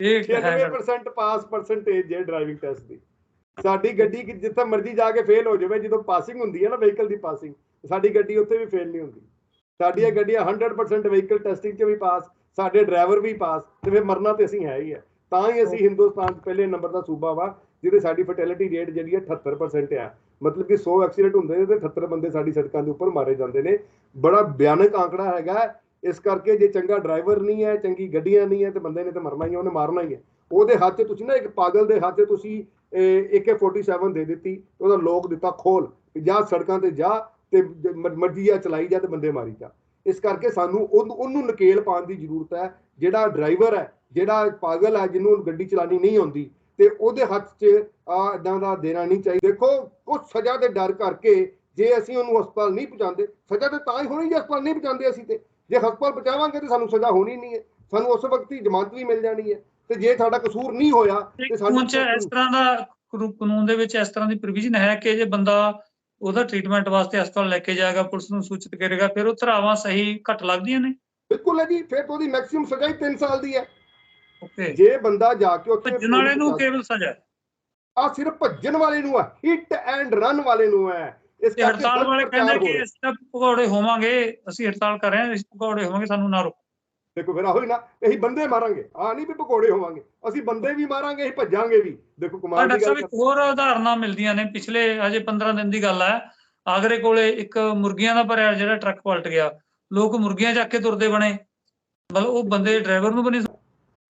ਇਹ ਹੈ 96% pass percentage ਹੈ ਡਰਾਈਵਿੰਗ ਟੈਸਟ ਦੀ। ਸਾਡੀ ਗੱਡੀ ਜਿੱਥੇ ਮਰਜ਼ੀ ਜਾ ਕੇ ਫੇਲ ਹੋ ਜਾਵੇ ਜਦੋਂ ਪਾਸਿੰਗ ਹੁੰਦੀ ਹੈ ਨਾ ਵਹੀਕਲ ਦੀ ਪਾਸਿੰਗ ਸਾਡੀ ਗੱਡੀ ਉੱਥੇ ਵੀ ਫੇਲ ਨਹੀਂ ਹੁੰਦੀ। ਸਾਡੀਆਂ ਗੱਡੀਆਂ 100% ਵਹੀਕਲ ਟੈਸਟਿੰਗ 'ਚ ਵੀ ਪਾਸ ਸਾਡੇ ਡਰਾਈਵਰ ਵੀ ਪਾਸ ਤੇ ਫਿਰ ਮਰਨਾ ਤੇ ਅਸੀਂ ਹੈ ਹੀ ਹੈ। ਤਾਂ ਹੀ ਅਸੀਂ ਹਿੰਦੁਸਤਾਨ 'ਚ ਪਹਿਲੇ ਨੰਬਰ ਦਾ ਸੂਬਾ ਵਾ ਜਿਹਦੇ ਸਾਡੀ ਫਰਟੈਲਿਟੀ ਰੇਟ ਜਿਹੜੀ ਹੈ 78% ਆ। ਮਤਲਬ ਕਿ 100 ਐਕਸੀਡੈਂਟ ਹੁੰਦੇ ਨੇ ਤੇ 78 ਬੰਦੇ ਸਾਡੀ ਸੜਕਾਂ ਦੇ ਉੱਪਰ ਮਾਰੇ ਜਾਂਦੇ ਨੇ। ਬੜਾ ਭਿਆਨਕ ਆંકੜਾ ਹੈਗਾ। ਇਸ ਕਰਕੇ ਜੇ ਚੰਗਾ ਡਰਾਈਵਰ ਨਹੀਂ ਹੈ, ਚੰਗੀ ਗੱਡੀਆਂ ਨਹੀਂ ਹੈ, ਤੇ ਬੰਦੇ ਨੇ ਤੇ ਮਰਨਾ ਹੀ ਹੈ, ਉਹਨੇ ਮਾਰਨਾ ਹੀ ਹੈ। ਉਹਦੇ ਹੱਥ 'ਚ ਤੁਸੀਂ ਨਾ ਇੱਕ ਪਾਗਲ ਦੇ ਹੱਥ 'ਚ ਤੁਸੀਂ AK47 ਦੇ ਦਿੱਤੀ ਉਹਦਾ ਲੋਕ ਦਿੱਤਾ ਖੋਲ ਜਾਂ ਸੜਕਾਂ ਤੇ ਜਾ, ਤੇ ਜ- ਮਰਜ਼ੀ ਆ ਚਲਾਈ ਜਾ ਤੇ ਬੰਦੇ ਮਾਰੀ ਜਾ। ਇਸ ਕਰਕੇ ਸਾਨੂੰ ਉਹਨੂੰ ਉਹਨੂੰ ਨਕੇਲ ਪਾਉਣ ਦੀ ਜ਼ਰੂਰਤ ਹੈ, ਜਿਹੜਾ ਡਰਾਈਵਰ ਹੈ, ਜਿਹੜਾ ਪਾਗਲ ਹੈ, ਜਿਹਨੂੰ ਗੱਡੀ ਚਲਾਣੀ ਨਹੀਂ ਆਉਂਦੀ, ਤੇ ਉਹਦੇ ਹੱਥ 'ਚ, ਆ ਇਦਾਂ ਦਾ ਦੇਣਾ ਨਹੀਂ ਚਾਹੀਦਾ। ਦੇਖੋ ਕੁਝ ਸਜ਼ਾ ਦੇ ਡਰ ਕਰਕੇ ਜੇ ਅਸੀਂ ਉਹਨੂੰ ਹਸਪਤਾਲ ਨਹੀਂ ਪਹੁੰਚਾਉਂਦੇ, ਸਜ਼ਾ ਤੇ ਤਾਂ ਹੀ ਹੋਣੀ ਜੇ ਹਸਪਤਾਲ ਨਹੀਂ ਪਹੁੰਚਾਉਂਦੇ ਅਸੀਂ ਤੇ। ਜੇ ਹਸਪਤਾਲ ਪਹੁੰਚਾਵਾਂਗੇ ਤੇ ਸਾਨੂੰ ਸਜ਼ਾ ਹੋਣੀ ਨਹੀਂ ਹੈ। ਸਾਨੂੰ ਉਸ ਵਕਤ ਹੀ ਜ਼ਮਾਨਤ ਵੀ ਮਿਲ ਜਾਣੀ ਹੈ। ਤੇ ਜੇ ਸਾਡਾ ਕਸੂਰ ਨਹੀਂ ਹੋਇਆ ਤੇ ਚ ਇਸ ਤਰ੍ਹਾਂ ਦਾ ਕਾਨੂ- ਕਾਨੂੰਨ ਦੇ ਵਿੱਚ ਇਸ ਤਰ੍ਹਾਂ ਦੀ ਪ੍ਰੋਵੀਜ਼ਨ ਹੈ ਕਿ ਜੇ ਬੰਦਾ ਉਹਦਾ ਟ੍ਰੀਟਮੈਂਟ ਵਾਸਤੇ ਹਸਪਤਾਲ ਲੈ ਕੇ ਜਾਏਗਾ ਪੁਲਿਸ ਨੂੰ ਸੂਚਿਤ ਕਰੇਗਾ ਫਿਰ ਉਹ ਧਰਾਵਾਂ ਸਹੀ ਘੱਟ ਲੱਗਦੀਆਂ ਨੇ? ਬਿਲਕੁਲ ਹੈ ਜੀ। ਫਿਰ ਉਹਦੀ ਮੈਕਸਿਮਮ ਸਜ਼ਾ ਹੀ 3 ਸਾਲ ਦੀ ਹੈ। ਓਕੇ ਜੇ ਬੰਦਾ ਜਾ ਕੇ ਉੱਥੇ ਭੱਜਣ ਵਾਲੇ ਨੂੰ ਕੇਵਲ ਸਜ਼ਾ। ਆ ਸਿਰਫ ਭੱਜਣ ਵਾਲੇ ਨੂੰ ਹੈ। ਹਿੱਟ ਐਂਡ ਰਨ ਵਾਲੇ ਨੂੰ ਹੈ। ਇਸ ਹੜਤਾਲ ਵਾਲੇ ਕਹਿੰਦੇ ਕਿ। ਅਸੀਂ ਤਾਂ ਭਗੌੜੇ ਹੋਵਾਂਗੇ ਅਸੀਂ ਹੜਤਾਲ ਕਰ ਰਹੇ ਹਾਂ ਅਸੀਂ ਭਗੌੜੇ ਹੋਵਾਂਗੇ ਸਾਨੂੰ ਨਾ ਰੋਕੋ। ਦੇਖੋ ਫਿਰ ਆਹੋ ਹੀ ਨਾ ਅਸੀਂ ਬੰਦੇ ਮਾਰਾਂਗੇ। ਆ ਨਹੀਂ ਵੀ ਪਕੌੜੇ ਹੋਵਾਂਗੇ ਅਸੀਂ ਬੰਦੇ ਵੀ ਮਾਰਾਂਗੇ ਅਸੀਂ ਭੱਜਾਂਗੇ ਵੀ। ਦੇਖੋ ਕਮਾਲ ਦੀ ਸਾਹਿਬ ਗੱਲ ਇੱਕ ਹੋਰ ਉਦਾਹਰਨਾਂ ਮਿਲਦੀਆਂ ਨੇ ਪਿਛਲੇ ਅਜੇ 15 ਦਿਨ ਦੀ ਗੱਲ ਹੈ। ਆਗਰੇ ਕੋਲੇ ਇੱਕ ਮੁਰਗੀਆਂ ਦਾ ਭਰਿਆ ਜਿਹੜਾ ਟਰੱਕ ਪਲਟ ਗਿਆ। ਲੋਕ ਮੁਰਗੀਆਂ ਚੱਕ ਕੇ ਤੁਰਦੇ ਬਣੇ। ਮਤਲਬ ਉਹ ਬੰਦੇ ਡਰਾਈਵਰ ਨੂੰ ਬਣੀ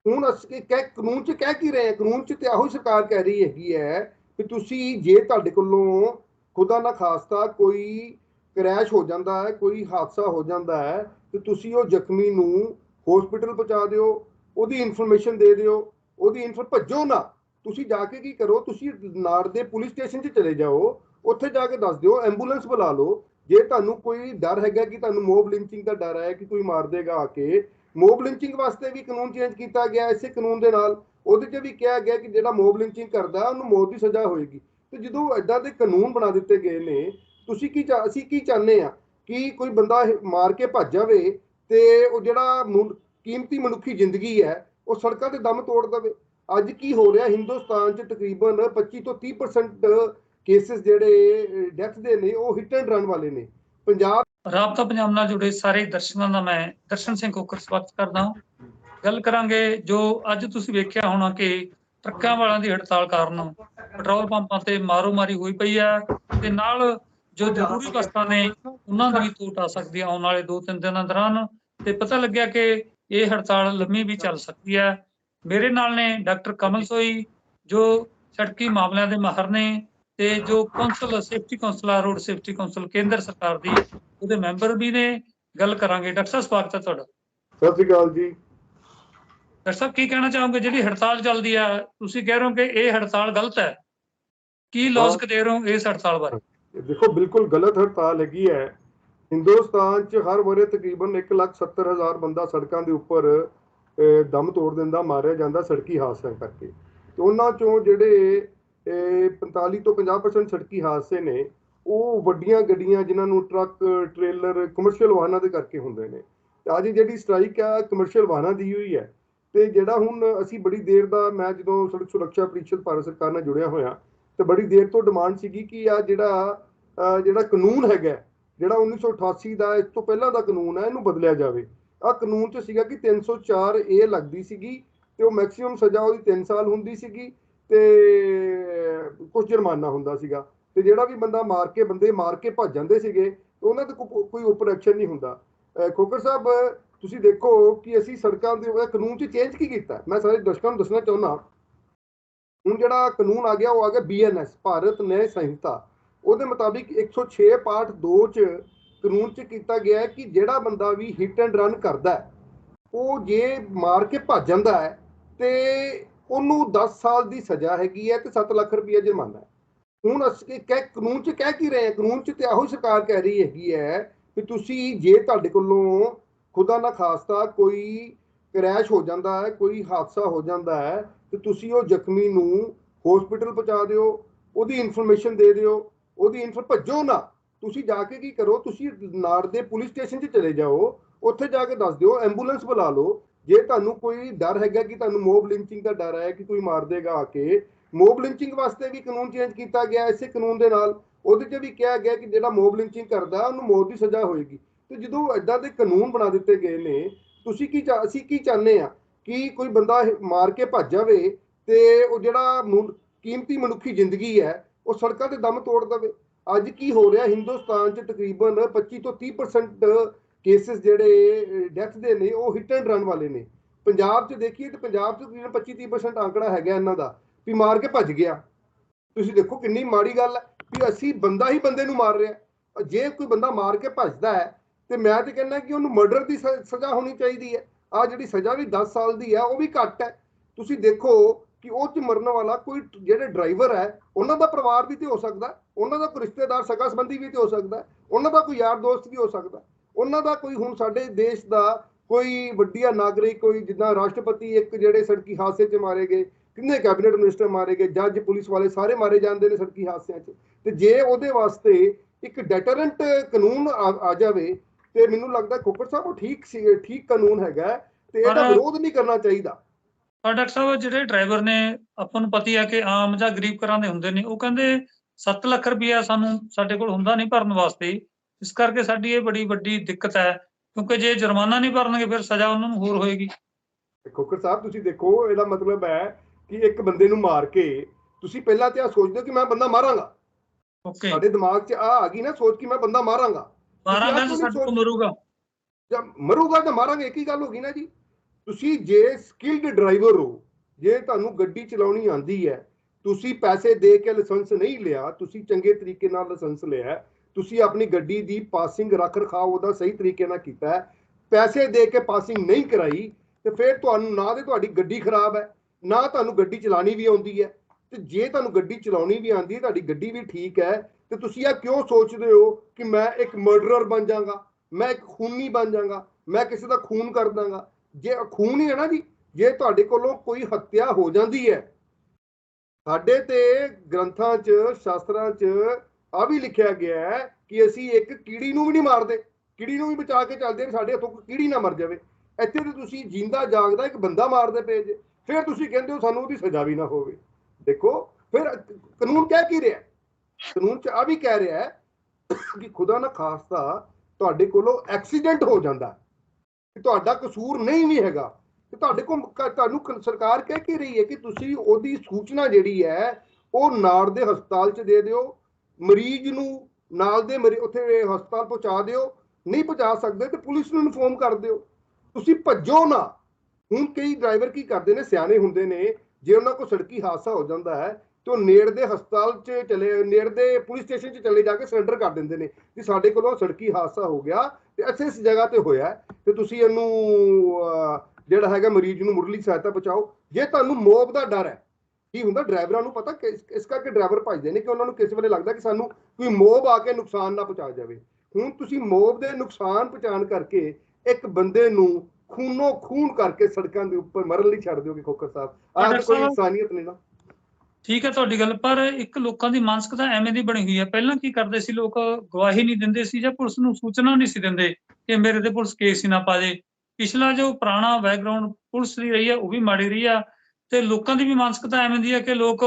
ਹੁਣ ਅਸੀਂ ਕਹਿ ਕਾਨੂੰਨ ਚ ਕਹਿ ਕੀ ਰਹੇ ਹਾਂ ਕਾਨੂੰਨ ਚ ਤੇ ਆਹੋ ਹੀ ਸਰਕਾਰ ਕਹਿ ਰਹੀ ਹੈਗੀ ਹੈ ਕਿ ਤੁਸੀਂ ਜੇ ਤੁਹਾਡੇ ਕੋਲੋਂ ਖੁਦਾ ਨਾ ਖਾਸਤਾ ਕੋਈ ਕ੍ਰੈਸ਼ ਹੋ ਜਾਂਦਾ ਹੈ, ਕੋਈ ਹਾਦਸਾ ਹੋ ਜਾਂਦਾ ਹੈ, ਤੇ ਤੁਸੀਂ ਉਹ ਜ਼ਖਮੀ ਨੂੰ ਹਸਪੀਟਲ ਪਹੁੰਚਾ ਦਿਓ, ਉਹਦੀ ਇਨਫੋਰਮੇਸ਼ਨ ਦੇ ਦਿਓ, ਉਹਦੀ ਇਨਫੋ ਭੱਜੋ ਨਾ। ਤੁਸੀਂ ਜਾ ਕੇ ਕੀ ਕਰੋ, ਤੁਸੀਂ ਨਾੜ ਦੇ ਪੁਲਿਸ ਸਟੇਸ਼ਨ 'ਚ ਚਲੇ ਜਾਓ, ਉੱਥੇ ਜਾ ਕੇ ਦੱਸ ਦਿਓ ਐਂਬੂਲੈਂਸ ਬੁਲਾ ਲਓ। ਜੇ ਤੁਹਾਨੂੰ ਕੋਈ ਡਰ ਹੈਗਾ ਕਿ ਤੁਹਾਨੂੰ ਮੋਬ ਲਿੰਚਿੰਗ ਦਾ ਡਰ ਹੈ, ਕਿ ਕੋਈ ਮਾਰ ਦੇਗਾ ਆ ਕੇ ਮੋਬ ਲਿੰਚਿੰਗ ਵਾਸਤੇ ਵੀ ਕਾਨੂੰਨ ਚੇਂਜ ਕੀਤਾ ਗਿਆ, ਇਸੇ ਕਾਨੂੰਨ ਦੇ ਨਾਲ, ਉਹਦੇ 'ਚ ਵੀ ਕਿਹਾ ਗਿਆ ਕਿ ਜਿਹੜਾ ਮੋਬ ਲਿੰਚਿੰਗ ਕਰਦਾ, ਉਹਨੂੰ ਮੌਤ ਦੀ ਸਜ਼ਾ ਹੋਏਗੀ। ਤੇ ਜਦੋਂ ਐਦਾਂ ਦੇ ਕਾਨੂੰਨ ਬਣਾ ਦਿੱਤੇ ਗਏ ਨੇ, ਤੁਸੀਂ ਕੀ ਅਸੀਂ ਕੀ ਚਾਹੁੰਦੇ ਆ ਕਿ ਕੋਈ ਬੰਦਾ ਮਾਰ ਕੇ ਭੱਜ ਜਾਵੇ ਤੇ ਉਹ ਜਿਹੜਾ ਕੀਮਤੀ ਮਨੁੱਖੀ ਜ਼ਿੰਦਗੀ ਹੈ, ਉਹ ਸੜਕਾਂ ਤੇ ਦਮ ਤੋੜ ਦੇਵੇ? ਅੱਜ ਕੀ ਹੋ ਰਿਹਾ? ਹਿੰਦੁਸਤਾਨ 'ਚ ਤਕਰੀਬਨ 25 ਤੋਂ 30% ਕੇਸਿਸ ਜਿਹੜੇ ਡੈਥ ਦੇ ਨੇ, ਉਹ ਹਿੱਟ ਐਂਡ ਰਨ ਵਾਲੇ ਨੇ। ਪੰਜਾਬ ਰਾਬਤਾ ਪੰਜਾਬ ਨਾਲ ਜੁੜੇ ਸਾਰੇ ਦਰਸ਼ਕਾਂ ਦਾ ਮੈਂ ਦਰਸ਼ਨ ਸਿੰਘ ਕੋਕਰ ਸਵਾਗਤ ਕਰਦਾ ਹਾਂ। ਗੱਲ ਕਰਾਂਗੇ ਜੋ ਅੱਜ ਤੁਸੀਂ ਵੇਖਿਆ ਹੋਣਾ ਕਿ ਟਰੱਕਾਂ ਵਾਲਿਆਂ ਦੀ ਹੜਤਾਲ ਕਾਰਨ ਪੈਟਰੋਲ ਪੰਪਾਂ ਤੇ ਮਾਰੋ ਮਾਰੀ ਹੋਈ ਪਈ ਹੈ ਤੇ ਨਾਲ ਜੋ ਜ਼ਰੂਰੀ ਵਸਤਾਂ ਨੇ ਉਹਨਾਂ ਦੀ ਵੀ ਤੋਟ ਆ ਸਕਦੀ ਹੈ ਆਉਣ ਵਾਲੇ 2-3 ਦਿਨਾਂ ਦੌਰਾਨ ਤੇ ਪਤਾ ਲੱਗਿਆ ਕਿ ਇਹ ਹੜਤਾਲ ਲੰਮੀ ਵੀ ਚੱਲ ਸਕਦੀ ਹੈ। ਮੇਰੇ ਨਾਲ ਨੇ ਡਾਕਟਰ ਕਮਲ ਸੋਈ ਜੋ ਸੜਕੀ ਮਾਮਲਿਆਂ ਦੇ ਮਾਹਰ ਨੇ ਤੇ ਜੋ ਕੌਂਸਲ ਸੇਫਟੀ ਕੌਂਸਲ ਆ ਰੋਡ ਸੇਫਟੀ ਕੌਂਸਲ ਕੇਂਦਰ ਸਰਕਾਰ ਦੀ ਉਹਦੇ ਮੈਂਬਰ ਵੀ ਨੇ। ਗੱਲ ਕਰਾਂਗੇ। ਡਾਕਟਰ ਸਾਹਿਬ ਸਵਾਗਤ ਹੈ ਤੁਹਾਡਾ। ਸਤਿ ਸ਼੍ਰੀ ਅਕਾਲ ਜੀ। ਡਾਕਟਰ ਸਾਹਿਬ ਕੀ ਕਹਿਣਾ ਚਾਹੋਗੇ? ਜਿਹੜੀ ਹੜਤਾਲ ਚੱਲਦੀ ਆ ਤੁਸੀਂ ਕਹਿ ਰਹੇ ਹੋ ਕਿ ਇਹ ਹੜਤਾਲ ਗਲਤ ਹੈ? ਕੀ ਲੌਜਿਕ ਦੇ ਰਹੇ ਹੋ ਇਸ ਹੜਤਾਲ ਬਾਰੇ? ਦੇਖੋ ਬਿਲਕੁਲ ਗਲਤ ਹੜਤਾਲ ਹੈਗੀ ਹੈ। ਹਿੰਦੁਸਤਾਨ 'ਚ ਹਰ ਵਰੇ ਤਕਰੀਬਨ 1,70,000 ਬੰਦਾ ਸੜਕਾਂ ਦੇ ਉੱਪਰ ਦਮ ਤੋੜ ਦਿੰਦਾ ਮਾਰਿਆ ਜਾਂਦਾ ਸੜਕੀ ਹਾਦਸਿਆਂ ਕਰਕੇ। ਤੇ ਉਹਨਾਂ ਚੋਂ ਜਿਹੜੇ ਅਹ, 45 ਤੋਂ 50% ਸੜਕੀ ਹਾਦਸੇ ਨੇ ਉਹ ਵੱਡੀਆਂ ਗੱਡੀਆਂ ਜਿਨ੍ਹਾਂ ਨੂੰ ਟਰੱਕ ਟ੍ਰੇਲਰ ਕਮਰਸ਼ੀਅਲ ਵਾਹਨਾਂ ਦੇ ਕਰਕੇ ਹੁੰਦੇ ਨੇ। ਤੇ ਅੱਜ ਜਿਹੜੀ ਸਟ੍ਰਾਈਕ ਆ ਕਮਰਸ਼ੀਅਲ ਵਾਹਨਾਂ ਦੀ ਹੋਈ ਹੈ। ਤੇ ਜਿਹੜਾ ਹੁਣ ਅਸੀਂ ਬੜੀ ਦੇਰ ਦਾ ਮੈਂ ਜਦੋਂ ਸੜਕ ਸੁਰੱਖਿਆ ਪ੍ਰੀਸ਼ਦ ਭਾਰਤ ਸਰਕਾਰ ਨਾਲ ਜੁੜਿਆ ਹੋਇਆ ਤੇ ਬੜੀ ਦੇਰ ਤੋਂ ਡਿਮਾਂਡ ਸੀਗੀ ਕਿ ਆ ਜਿਹੜਾ ਜਿਹੜਾ ਕਾਨੂੰਨ ਹੈਗਾ, ਜਿਹੜਾ 1988 ਦਾ ਇਸ ਤੋਂ ਪਹਿਲਾਂ ਦਾ ਕਾਨੂੰਨ ਹੈ, ਇਹਨੂੰ ਬਦਲਿਆ ਜਾਵੇ। ਆ ਕਾਨੂੰਨ 'ਚ ਸੀਗਾ ਕਿ 304 ਏ ਲੱਗਦੀ ਸੀਗੀ ਤੇ ਉਹ ਮੈਕਸਿਮਮ ਸਜ਼ਾ ਉਹਦੀ 3 ਸਾਲ ਹੁੰਦੀ ਸੀਗੀ ਤੇ ਕੁਝ ਜੁਰਮਾਨਾ ਹੁੰਦਾ ਸੀਗਾ। ਤੇ ਜਿਹੜਾ ਵੀ ਬੰਦਾ ਮਾਰ ਕੇ, ਬੰਦੇ ਮਾਰ ਕੇ ਭੱਜ ਜਾਂਦੇ ਸੀਗੇ ਉਹਨਾਂ ਤੇ ਕੋਈ ਉੱਪਰ ਐਕਸ਼ਨ ਨਹੀਂ ਹੁੰਦਾ। ਖੋਕਰ ਸਾਹਿਬ, ਤੁਸੀਂ ਦੇਖੋ ਕਿ ਅਸੀਂ ਸੜਕਾਂ ਦੇ ਕਾਨੂੰਨ 'ਚ ਚੇਂਜ ਕੀ ਕੀਤਾ? ਮੈਂ ਸਾਰੇ ਦਰਸ਼ਕਾਂ ਨੂੰ ਦੱਸਣਾ ਚਾਹੁੰਦਾ ਹੁਣ ਜਿਹੜਾ ਕਾਨੂੰਨ ਆ ਗਿਆ, ਉਹ ਆ ਗਿਆ ਬੀਐਨਐਸ ਭਾਰਤ ਨਿਆਂ ਸੰਹਿਤਾ। ਉਹਦੇ ਮੁਤਾਬਿਕ 106 ਪਾਠ 2 ਚ ਕਾਨੂੰਨ ਚ ਕੀਤਾ ਗਿਆ ਹੈ ਕਿ ਜਿਹੜਾ ਬੰਦਾ ਵੀ ਹਿੱਟ ਐਂਡ ਰਨ ਕਰਦਾ ਹੈ, ਉਹ ਜੇ ਮਾਰ ਕੇ ਭੱਜ ਜਾਂਦਾ ਹੈ, ਤੇ ਉਹਨੂੰ 10 ਸਾਲ ਦੀ ਸਜ਼ਾ ਹੈਗੀ ਹੈ ਤੇ 7 ਲੱਖ ਰੁਪਏ ਜੁਰਮਾਨਾ ਹੈ। ਹੁਣ ਅਸੀਂ ਕਹਿ, ਕਾਨੂੰਨ ਚ ਕਹਿ ਕੀ ਰਹੇ ਹਾਂ? ਕਾਨੂੰਨ ਚ ਤੇ ਆਹੋ ਹੀ ਸਰਕਾਰ ਕਹਿ ਰਹੀ ਹੈਗੀ ਹੈ ਕਿ ਤੁਸੀਂ ਜੇ ਤੁਹਾਡੇ ਕੋਲੋਂ ਖੁਦਾ ਨਾ ਖਾਸਤਾ ਕੋਈ ਕ੍ਰੈਸ਼ ਹੋ ਜਾਂਦਾ ਹੈ, ਕੋਈ ਹਾਦਸਾ ਹੋ ਜਾਂਦਾ ਹੈ ਤੇ ਤੁਸੀਂ ਉਹ ਜ਼ਖਮੀ ਨੂੰ ਹਸਪੀਟਲ ਪਹੁੰਚਾ ਦਿਓ, ਉਹਦੀ ਇਨਫੋਰਮੇਸ਼ਨ ਦੇ ਦਿਓ, ਉਹਦੀ ਇਨਫੋ ਭੱਜੋ ਨਾ। ਤੁਸੀਂ ਜਾ ਕੇ ਕੀ ਕਰੋ, ਤੁਸੀਂ ਨਾੜ ਦੇ ਪੁਲਿਸ ਸਟੇਸ਼ਨ 'ਚ ਚਲੇ ਜਾਓ, ਉੱਥੇ ਜਾ ਕੇ ਦੱਸ ਦਿਓ ਐਂਬੂਲੈਂਸ ਬੁਲਾ ਲਓ। ਜੇ ਤੁਹਾਨੂੰ ਕੋਈ ਡਰ ਹੈਗਾ ਕਿ ਤੁਹਾਨੂੰ ਮੋਬ ਲਿੰਚਿੰਗ ਦਾ ਡਰ ਹੈ ਕਿ ਕੋਈ ਮਾਰ ਦੇਗਾ ਆ ਕੇ ਮੋਬ ਲਿੰਚਿੰਗ ਵਾਸਤੇ ਵੀ ਕਾਨੂੰਨ ਚੇਂਜ ਕੀਤਾ ਗਿਆ ਇਸੇ ਕਾਨੂੰਨ ਦੇ ਨਾਲ। ਉਹਦੇ 'ਚ ਵੀ ਕਿਹਾ ਗਿਆ ਕਿ ਜਿਹੜਾ ਮੋਬ ਲਿੰਚਿੰਗ ਕਰਦਾ, ਉਹਨੂੰ ਮੌਤ ਦੀ ਸਜ਼ਾ ਹੋਏਗੀ। ਤੇ ਜਦੋਂ ਐਦਾਂ ਦੇ ਕਾਨੂੰਨ ਬਣਾ ਦਿੱਤੇ ਗਏ ਨੇ, ਤੁਸੀਂ ਕੀ ਚਾ- ਅਸੀਂ ਕੀ ਚਾਹੁੰਦੇ ਆ ਕਿ ਕੋਈ ਬੰਦਾ ਮਾਰ ਕੇ ਭੱਜ ਜਾਵੇ ਤੇ ਉਹ ਜਿਹੜਾ ਮੁ- ਕੀਮਤੀ ਮਨੁੱਖੀ ਜ਼ਿੰਦਗੀ ਹੈ, ਉਹ ਸੜਕਾਂ ਤੇ ਦਮ ਤੋੜ ਦੇਵੇ। ਅੱਜ ਕੀ ਹੋ ਰਿਹਾ? ਹਿੰਦੁਸਤਾਨ 'ਚ ਤਕਰੀਬਨ 25 ਤੋਂ 30% ਕੇਸਿਸ ਜਿਹੜੇ ਡੈਥ ਦੇ ਨੇ, ਉਹ ਹਿੱਟ ਐਂਡ ਰਨ ਵਾਲੇ ਨੇ। ਪੰਜਾਬ 'ਚ ਦੇਖੀਏ ਤੇ ਪੰਜਾਬ 'ਚ ਤਕਰੀਬਨ 25-30% ਆંકੜਾ ਹੈਗਾ ਇਹਨਾਂ ਦਾ, ਵੀ ਮਾਰ ਕੇ ਭੱਜ ਗਿਆ। ਤੁਸੀਂ ਦੇਖੋ ਕਿੰਨੀ ਮਾੜੀ ਗੱਲ ਹੈ ਵੀ ਅਸੀਂ ਬੰਦਾ ਹੀ ਬੰਦੇ ਨੂੰ ਮਾਰ ਰਿਹਾ ਜੇ ਕੋਈ ਬੰਦਾ ਮਾਰ ਕੇ ਭੱਜਦਾ ਹੈ, ਤੇ ਮੈਂ ਤੇ ਕਹਿੰਦਾ ਕਿ ਉਹਨੂੰ ਮਰਡਰ ਦੀ ਸ- ਸਜ਼ਾ ਹੋਣੀ ਚਾਹੀਦੀ ਹੈ। ਆ ਜਿਹੜੀ ਸਜ਼ਾ ਵੀ 10 ਸਾਲ ਦੀ ਹੈ, ਉਹ ਵੀ ਘੱਟ ਹੈ। ਤੁਸੀਂ ਦੇਖੋ ਕਿ ਉਹ ਚ ਮਰਨ ਵਾਲਾ ਕੋਈ ਜਿਹੜੇ ਡਰਾਈਵਰ ਹੈ, ਉਹਨਾਂ ਦਾ ਪਰਿਵਾਰ ਵੀ ਤੇ ਹੋ ਸਕਦਾ ਉਹਨਾਂ ਦਾ ਕੋਈ ਰਿਸ਼ਤੇਦਾਰ ਸਗਾ ਸੰਬੰਧੀ ਵੀ ਤੇ ਹੋ ਸਕਦਾ ਉਹਨਾਂ ਦਾ ਕੋਈ ਯਾਰ ਦੋਸਤ ਵੀ ਹੋ ਸਕਦਾ ਉਹਨਾਂ ਦਾ ਕੋਈ ਹੁਣ ਸਾਡੇ ਦੇਸ਼ ਦਾ ਕੋਈ ਵੱਡੀਆ ਨਾਗਰਿਕ, ਕੋਈ ਜਿੱਦਾਂ ਰਾਸ਼ਟਰਪਤੀ ਇੱਕ ਜਿਹੜੇ ਸੜਕੀ ਹਾਦਸੇ 'ਚ ਮਾਰੇ ਗਏ, ਕਿੰਨੇ ਕੈਬਨਿਟ ਮਿਨਿਸਟਰ ਮਾਰੇ ਗਏ, ਜੱਜ, ਪੁਲਿਸ ਵਾਲੇ ਸਾਰੇ ਮਾਰੇ ਜਾਂਦੇ ਨੇ ਸੜਕੀ ਹਾਦਸਿਆਂ 'ਚ। ਤੇ ਜੇ ਉਹਦੇ ਵਾਸਤੇ ਇੱਕ ਡੈਟਰੈਂਟ ਕਾਨੂੰਨ ਆ ਆ ਜਾਵੇ ਤੇ ਮੈਨੂੰ ਲੱਗਦਾ ਖੋਖਰ ਸਾਹਿਬ ਉਹ ਠੀਕ ਸੀ ਠੀਕ ਕਾਨੂੰਨ ਹੈਗਾ ਤੇ ਇਹਦਾ ਵਿਰੋਧ ਨਹੀਂ ਕਰਨਾ ਚਾਹੀਦਾ। ਪਰ ਡਾਕਟਰ ਸਾਹਿਬ ਜਿਹੜੇ ਡਰਾਈਵਰ ਨੇ ਆਪਾਂ ਨੂੰ ਪਤੀ ਆ ਕਿ ਆਮ ਜਾਂ ਗਰੀਬ ਘਰਾਂ ਦੇ ਹੁੰਦੇ ਨੇ ਉਹ ਕਹਿੰਦੇ 7 ਲੱਖ ਰੁਪਇਆ ਸਾਨੂੰ ਸਾਡੇ ਕੋਲ ਹੁੰਦਾ ਨਹੀਂ ਭਰਨ ਵਾਸਤੇ। ਇਸ ਕਰਕੇ ਸਾਡੀ ਇਹ ਬੜੀ ਵੱਡੀ ਦਿੱਕਤ ਹੈ ਕਿਉਂਕਿ ਜੇ ਜੁਰਮਾਨਾ ਨਹੀਂ ਭਰਨਗੇ ਫਿਰ ਸਜ਼ਾ ਉਹਨਾਂ ਨੂੰ ਹੋਰ ਹੋਏਗੀ। ਖੋਖਰ ਸਾਹਿਬ ਤੁਸੀਂ ਦੇਖੋ ਇਹਦਾ ਮਤਲਬ ਹੈ ਕਿ ਇੱਕ ਬੰਦੇ ਨੂੰ ਮਾਰ ਕੇ ਤੁਸੀਂ ਪਹਿਲਾਂ ਤੇ ਆ ਸੋਚਦੇ ਹੋ ਕਿ ਮੈਂ ਬੰਦਾ ਮਾਰਾਂਗਾ। ਓਕੇ ਸਾਡੇ ਦਿਮਾਗ 'ਚ ਆ ਆ ਗਈ ਨਾ ਸੋਚ ਕਿ ਮੈਂ ਬੰਦਾ ਮਾਰਾਂਗਾ। ਤਾਂ ਆਪ ਸਾਡੇ ਕੋਲ ਮਰੂਗਾ। ਜਾਂ ਮਰੂਗਾ ਤਾਂ ਮਾਰਾਂਗੇ ਇੱਕ ਹੀ ਗੱਲ ਹੋ ਗਈ ਨਾ ਜੀ। ਤੁਸੀਂ ਜੇ ਸਕਿਲਡ ਡਰਾਈਵਰ ਹੋ ਜੇ ਤੁਹਾਨੂੰ ਗੱਡੀ ਚਲਾਉਣੀ ਆਂਦੀ ਹੈ ਤੁਸੀਂ ਪੈਸੇ ਦੇ ਕੇ ਲਾਇਸੈਂਸ ਨਹੀਂ ਲਿਆ ਤੁਸੀਂ ਚੰਗੇ ਤਰੀਕੇ ਨਾਲ ਲਾਇਸੈਂਸ ਲਿਆ ਹੈ, ਤੁਸੀਂ ਆਪਣੀ ਗੱਡੀ ਦੀ ਪਾਸਿੰਗ ਰੱਖ ਰਖਾਅ ਉਹਦਾ ਸਹੀ ਤਰੀਕੇ ਨਾਲ ਕੀਤਾ ਹੈ, ਪੈਸੇ ਦੇ ਕੇ ਪਾਸਿੰਗ ਨਹੀਂ ਕਰਾਈ ਤੇ ਫਿਰ ਤੁਹਾਨੂੰ ਨਾ ਤੇ ਤੁਹਾਡੀ ਗੱਡੀ ਖਰਾਬ ਹੈ ਨਾ ਤੁਹਾਨੂੰ ਗੱਡੀ ਚਲਾਣੀ ਵੀ ਆਉਂਦੀ ਹੈ ਤੇ ਜੇ ਤੁਹਾਨੂੰ ਗੱਡੀ ਚਲਾਉਣੀ ਵੀ ਆਂਦੀ ਹੈ ਤੁਹਾਡੀ ਗੱਡੀ ਵੀ ਠੀਕ ਹੈ ਤੇ ਤੁਸੀਂ ਇਹ ਕਿਉਂ ਸੋਚਦੇ ਹੋ ਕਿ ਮੈਂ ਇੱਕ ਮਰਡਰਰ ਬਣ ਜਾਵਾਂਗਾ? ਮੈਂ ਇੱਕ ਖੂਨੀ ਬਣ ਜਾਵਾਂਗਾ? ਮੈਂ ਕਿਸੇ ਦਾ ਖੂਨ ਕਰ ਦਾਂਗਾ? ਜੇ ਖੂਨ ਹੀ ਹੈ ਨਾ ਜੀ ਜੇ ਤੁਹਾਡੇ ਕੋਲੋਂ ਕੋਈ ਹੱਤਿਆ ਹੋ ਜਾਂਦੀ ਹੈ ਸਾਡੇ ਤੇ ਗ੍ਰੰਥਾਂ 'ਚ ਸ਼ਾਸਤਰਾਂ 'ਚ ਆ ਵੀ ਲਿਖਿਆ ਗਿਆ ਹੈ ਕਿ ਅਸੀਂ ਇੱਕ ਕੀੜੀ ਨੂੰ ਵੀ ਨਹੀਂ ਮਾਰਦੇ। ਕੀੜੀ ਨੂੰ ਵੀ ਬਚਾ ਕੇ ਚੱਲਦੇ ਹਾਂ, ਸਾਡੇ ਹੱਥੋਂ ਕੀੜੀ ਨਾ ਮਰ ਜਾਵੇ। ਇੱਥੇ ਤੇ ਤੁਸੀਂ ਜਿੰਦਾ ਜਾਗਦਾ ਇੱਕ ਬੰਦਾ ਮਾਰਦੇ ਪਏ ਜੇ ਫਿਰ ਤੁਸੀਂ ਕਹਿੰਦੇ ਹੋ ਸਾਨੂੰ ਉਹਦੀ ਸਜ਼ਾ ਵੀ ਨਾ ਹੋਵੇ। ਦੇਖੋ ਫਿਰ ਕਾਨੂੰਨ ਕਹਿ ਕੀ ਰਿਹਾ? ਕਾਨੂੰਨ 'ਚ ਆ ਵੀ ਕਹਿ ਰਿਹਾ ਹੈ ਕਿ ਖੁਦਾ ਨਾ ਖਾਸਤਾ ਤੁਹਾਡੇ ਕੋਲੋਂ ਐਕਸੀਡੈਂਟ ਹੋ ਜਾਂਦਾ ਤੁਹਾਡਾ ਕਸੂਰ ਨਹੀਂ ਵੀ ਹੈਗਾ। ਤੇ ਤੁਹਾਡੇ ਕੋਲ ਤੁਹਾਨੂੰ ਸਰਕਾਰ ਕਹਿ ਕੇ ਰਹੀ ਹੈ ਕਿ ਤੁਸੀਂ ਉਹਦੀ ਸੂਚਨਾ ਜਿਹੜੀ ਹੈ, ਉਹ ਨਾਲ ਦੇ ਹਸਪਤਾਲ 'ਚ ਦੇ ਦਿਓ। ਮਰੀਜ਼ ਨੂੰ ਨਾਲ ਦੇ ਮਰੀ, ਉੱਥੇ ਹਸਪਤਾਲ ਪਹੁੰਚਾ ਦਿਓ। ਨਹੀਂ ਪਹੁੰਚਾ ਸਕਦੇ ਤੇ ਪੁਲਿਸ ਨੂੰ ਇਨਫੋਰਮ ਕਰ ਦਿਓ। ਤੁਸੀਂ ਭੱਜੋ ਨਾ। ਹੁਣ ਕਈ ਡਰਾਈਵਰ ਕੀ ਕਰਦੇ ਨੇ? ਸਿਆਣੇ ਹੁੰਦੇ ਨੇ। ਜੇ ਉਹਨਾਂ ਕੋਲ ਸੜਕੀ ਹਾਦਸਾ ਹੋ ਜਾਂਦਾ ਹੈ ਤੇ ਉਹ ਨੇੜ ਦੇ ਹਸਪਤਾਲ 'ਚ ਚਲੇ ਨੇੜ ਦੇ ਪੁਲਿਸ ਸਟੇਸ਼ਨ 'ਚ ਚਲੇ ਜਾ ਕੇ ਸਰੈਂਡਰ ਕਰ ਦਿੰਦੇ ਨੇ ਕਿ ਸਾਡੇ ਕੋਲੋਂ ਸੜਕੀ ਹਾਦਸਾ ਹੋ ਗਿਆ ਤੇ ਇੱਥੇ ਇਸ ਜਗ੍ਹਾ ਤੇ ਹੋਇਆ ਤੇ ਤੁਸੀਂ ਇਹਨੂੰ ਜਿਹੜਾ ਹੈਗਾ ਮਰੀਜ਼ ਨੂੰ ਮੁਰਲੀ ਸਹਾਇਤਾ ਪਹੁੰਚਾਓ। ਜੇ ਤੁਹਾਨੂੰ ਮੋਬ ਦਾ ਡਰ ਹੈ ਕੀ ਹੁੰਦਾ ਡਰਾਈਵਰਾਂ ਨੂੰ ਪਤਾ ਇਸ ਕਰਕੇ ਡਰਾਈਵਰ ਭੱਜਦੇ ਨੇ ਕਿ ਉਹਨਾਂ ਨੂੰ ਕਿਸੇ ਵੇਲੇ ਲੱਗਦਾ ਕਿ ਸਾਨੂੰ ਕੋਈ ਮੋਬ ਆ ਕੇ ਨੁਕਸਾਨ ਨਾ ਪਹੁੰਚਾ ਜਾਵੇ। ਹੁਣ ਤੁਸੀਂ ਮੋਬ ਦੇ ਨੁਕਸਾਨ ਪਹੁੰਚਾਉਣ ਕਰਕੇ ਇੱਕ ਬੰਦੇ ਨੂੰ ਖੂਨੋ ਖੂਨ ਕਰਕੇ ਸੜਕਾਂ ਦੇ ਉੱਪਰ ਮਰਨ ਲਈ ਛੱਡ ਦਿਓਗੇ ਖੋਖਰ ਸਾਹਿਬ। ਆਹ ਕੋਈ ਇਨਸਾਨੀਅਤ ਨਹੀਂ ਨਾ। ਠੀਕ ਹੈ ਤੁਹਾਡੀ ਗੱਲ, ਪਰ ਇੱਕ ਲੋਕਾਂ ਦੀ ਮਾਨਸਿਕਤਾ ਐਵੇਂ ਦੀ ਬਣੀ ਹੋਈ ਹੈ। ਪਹਿਲਾਂ ਕੀ ਕਰਦੇ ਸੀ ਲੋਕ? ਗਵਾਹੀ ਨਹੀਂ ਦਿੰਦੇ ਸੀ ਜਾਂ ਪੁਲਿਸ ਨੂੰ ਸੂਚਨਾ ਨਹੀਂ ਸੀ ਦਿੰਦੇ ਕਿ ਮੇਰੇ ਤੇ ਪੁਲਿਸ ਕੇਸ ਹੀ ਨਾ ਪਾ ਦੇ। ਪਿਛਲਾ ਜੋ ਪੁਰਾਣਾ ਬੈਕਗ੍ਰਾਉਂਡ ਪੁਲਿਸ ਦੀ ਰਹੀ ਹੈ, ਉਹ ਵੀ ਮਾੜੀ ਰਹੀ ਆ ਤੇ ਲੋਕਾਂ ਦੀ ਵੀ ਮਾਨਸਿਕਤਾ ਐਵੇਂ ਦੀ ਹੈ ਕਿ ਲੋਕ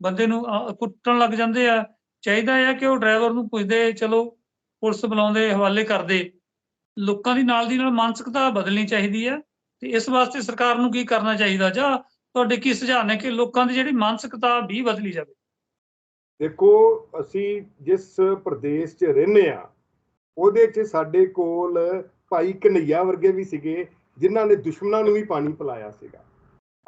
ਬੰਦੇ ਨੂੰ ਕੁੱਟਣ ਲੱਗ ਜਾਂਦੇ ਆ। ਚਾਹੀਦਾ ਹੈ ਕਿ ਉਹ ਡਰਾਈਵਰ ਨੂੰ ਪੁੱਛਦੇ, ਚਲੋ, ਪੁਲਿਸ ਬੁਲਾਉਂਦੇ, ਹਵਾਲੇ ਕਰਦੇ। ਲੋਕਾਂ ਦੀ ਨਾਲ ਦੀ ਨਾਲ ਮਾਨਸਿਕਤਾ ਬਦਲਣੀ ਚਾਹੀਦੀ ਹੈ। ਤੇ ਇਸ ਵਾਸਤੇ ਸਰਕਾਰ ਨੂੰ ਕੀ ਕਰਨਾ ਚਾਹੀਦਾ? ਜਾਂ ਤੁਹਾਡੇ ਕੀ ਸੁਝਾਅ ਨੇ ਕਿ ਲੋਕਾਂ ਦੀ ਜਿਹੜੀ ਮਾਨਸਿਕਤਾ ਵੀ ਬਦਲੀ ਜਾਵੇ? ਦੇਖੋ, ਅਸੀਂ ਜਿਸ ਪ੍ਰਦੇਸ਼ 'ਚ ਰਹਿੰਦੇ ਆ ਉਹਦੇ 'ਚ ਸਾਡੇ ਕੋਲ ਭਾਈ ਕਨਈਆ ਵਰਗੇ ਵੀ ਸੀਗੇ, ਜਿਨ੍ਹਾਂ ਨੇ ਦੁਸ਼ਮਣਾਂ ਨੂੰ ਵੀ ਪਾਣੀ ਪਿਲਾਇਆ ਸੀਗਾ।